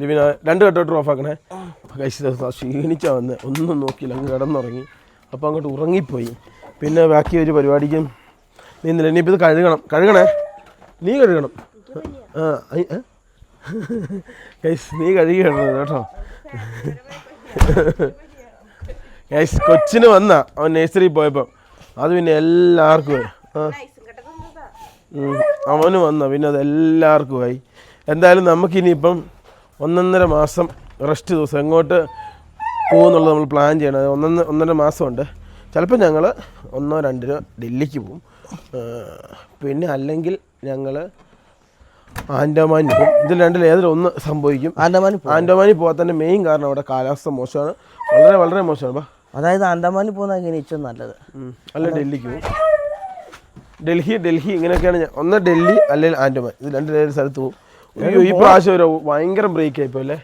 S7: ലിവിന രണ്ട് കട്ടൗട്ടർ ഓഫ് ആക്കണേ. ഗൈസ് ക്ഷീണിച്ചാ വന്ന്. ഒന്നും നോക്കിയില്ല അങ്ങ് കിടന്നുറങ്ങി. അപ്പോൾ അങ്ങോട്ട് ഉറങ്ങിപ്പോയി. പിന്നെ ബാക്കി ഒരു പരിപാടിക്കും നീന്നില്ല. ഇനിയിപ്പോൾ ഇത് കഴുകണം. കഴുകണേ. നീ കഴുകണം. ആ കൈസ് നീ കഴുകിയാണ് കേട്ടോ. ഗൈസ് കൊച്ചിന് വന്ന അവൻ നേഴ്സറി പോയപ്പോൾ അത് പിന്നെ എല്ലാവർക്കും ആ. അവന് വന്ന പിന്നെ അത് എല്ലാവർക്കും ആയി. എന്തായാലും നമുക്കിനിയിപ്പം ഒന്നൊന്നര മാസം റെസ്റ്റ് ദിവസം എങ്ങോട്ട് പോകുന്നുള്ളത് നമ്മൾ പ്ലാൻ ചെയ്യണം. ഒന്നൊന്ന് ഒന്നര മാസമുണ്ട്. ചിലപ്പോൾ ഞങ്ങൾ ഒന്നോ രണ്ടിനോ ഡൽഹിക്ക് പോകും. പിന്നെ അല്ലെങ്കിൽ ഞങ്ങൾ ആൻഡമാനിൽ പോകും ഇതിൽ രണ്ടിൽ ഏതെങ്കിലും ഒന്ന് സംഭവിക്കും.
S2: ആൻഡമാനി ആൻഡമാനി
S7: ആൻഡമാനിൽ പോകാത്തതിന്റെ മെയിൻ കാരണം അവിടെ കാലാവസ്ഥ മോശമാണ്. വളരെ വളരെ മോശമാണ് ബാ
S2: അതായത് ആൻഡമാനിൽ പോകുന്ന ഇനി ഏറ്റവും നല്ലത്?
S7: അല്ല ഡൽഹിക്ക് പോകും ഡൽഹി ഡൽഹി ഇങ്ങനെയൊക്കെയാണ് ഞാൻ ഒന്ന് ഡൽഹി അല്ലെങ്കിൽ ആൻഡമാൻ. ഇത് രണ്ട് സ്ഥലത്ത് പോകും ഈ പ്രാവശ്യം ഒരു ഭയങ്കര ബ്രേക്ക് ആയിപ്പോ അല്ലേ?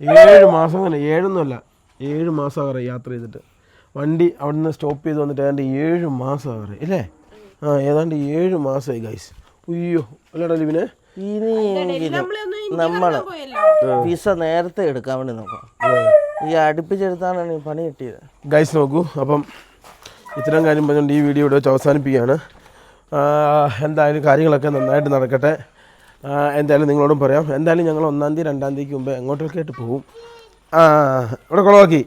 S7: ഏഴ് മാസം തന്നെ ഏഴൊന്നുമല്ല. ഏഴ് മാസം അവരെ യാത്ര ചെയ്തിട്ട്. വണ്ടി അവിടുന്ന് സ്റ്റോപ്പ് ചെയ്ത് വന്നിട്ട് ഏതാണ്ട് ഏഴ് മാസം ആകാറ് ഇല്ലേ? ആ ഏതാണ്ട് ഏഴ് മാസമായി ഗൈസ് അയ്യോ അല്ലടാ ലിവിനെ
S2: ഇനി നമ്മൾ വിസ നേരത്തെ എടുക്കാൻ വേണ്ടി നോക്കാം ഈ അടുപ്പിച്ചെടുത്താണ് ഈ പണി കിട്ടിയത്.
S7: ഗൈസ് നോക്കൂ. അപ്പം ഇത്തരം കാര്യം പറഞ്ഞുകൊണ്ട് ഈ വീഡിയോ ഇവിടെ വെച്ച് അവസാനിപ്പിക്കുകയാണ്. എന്തായാലും കാര്യങ്ങളൊക്കെ നന്നായിട്ട് നടക്കട്ടെ. എന്തായാലും നിങ്ങളോടും പറയാം. എന്തായാലും ഞങ്ങൾ ഒന്നാം തീയതി രണ്ടാം തീയതിക്ക് മുമ്പ് എങ്ങോട്ടൊക്കെ ആയിട്ട് പോകും. ആ ഇവിടെ കുളമാക്കി.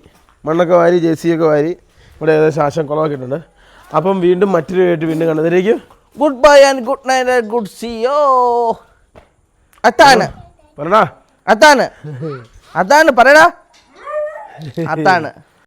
S7: മണ്ണൊക്കെ വാരി ജെ സി ഒക്കെ വാരി. ഇവിടെ ഏകദേശം ആശം കുളമാക്കിയിട്ടുണ്ട്. അപ്പം വീണ്ടും മറ്റൊരു ആയിട്ട് വീണ്ടും കണ്ടതിലേക്ക്
S2: good bye and good night and good see you അത്താണ്
S7: പറടാ.
S2: അത്താണ് അതാണ് പറയടാ. അതാണ്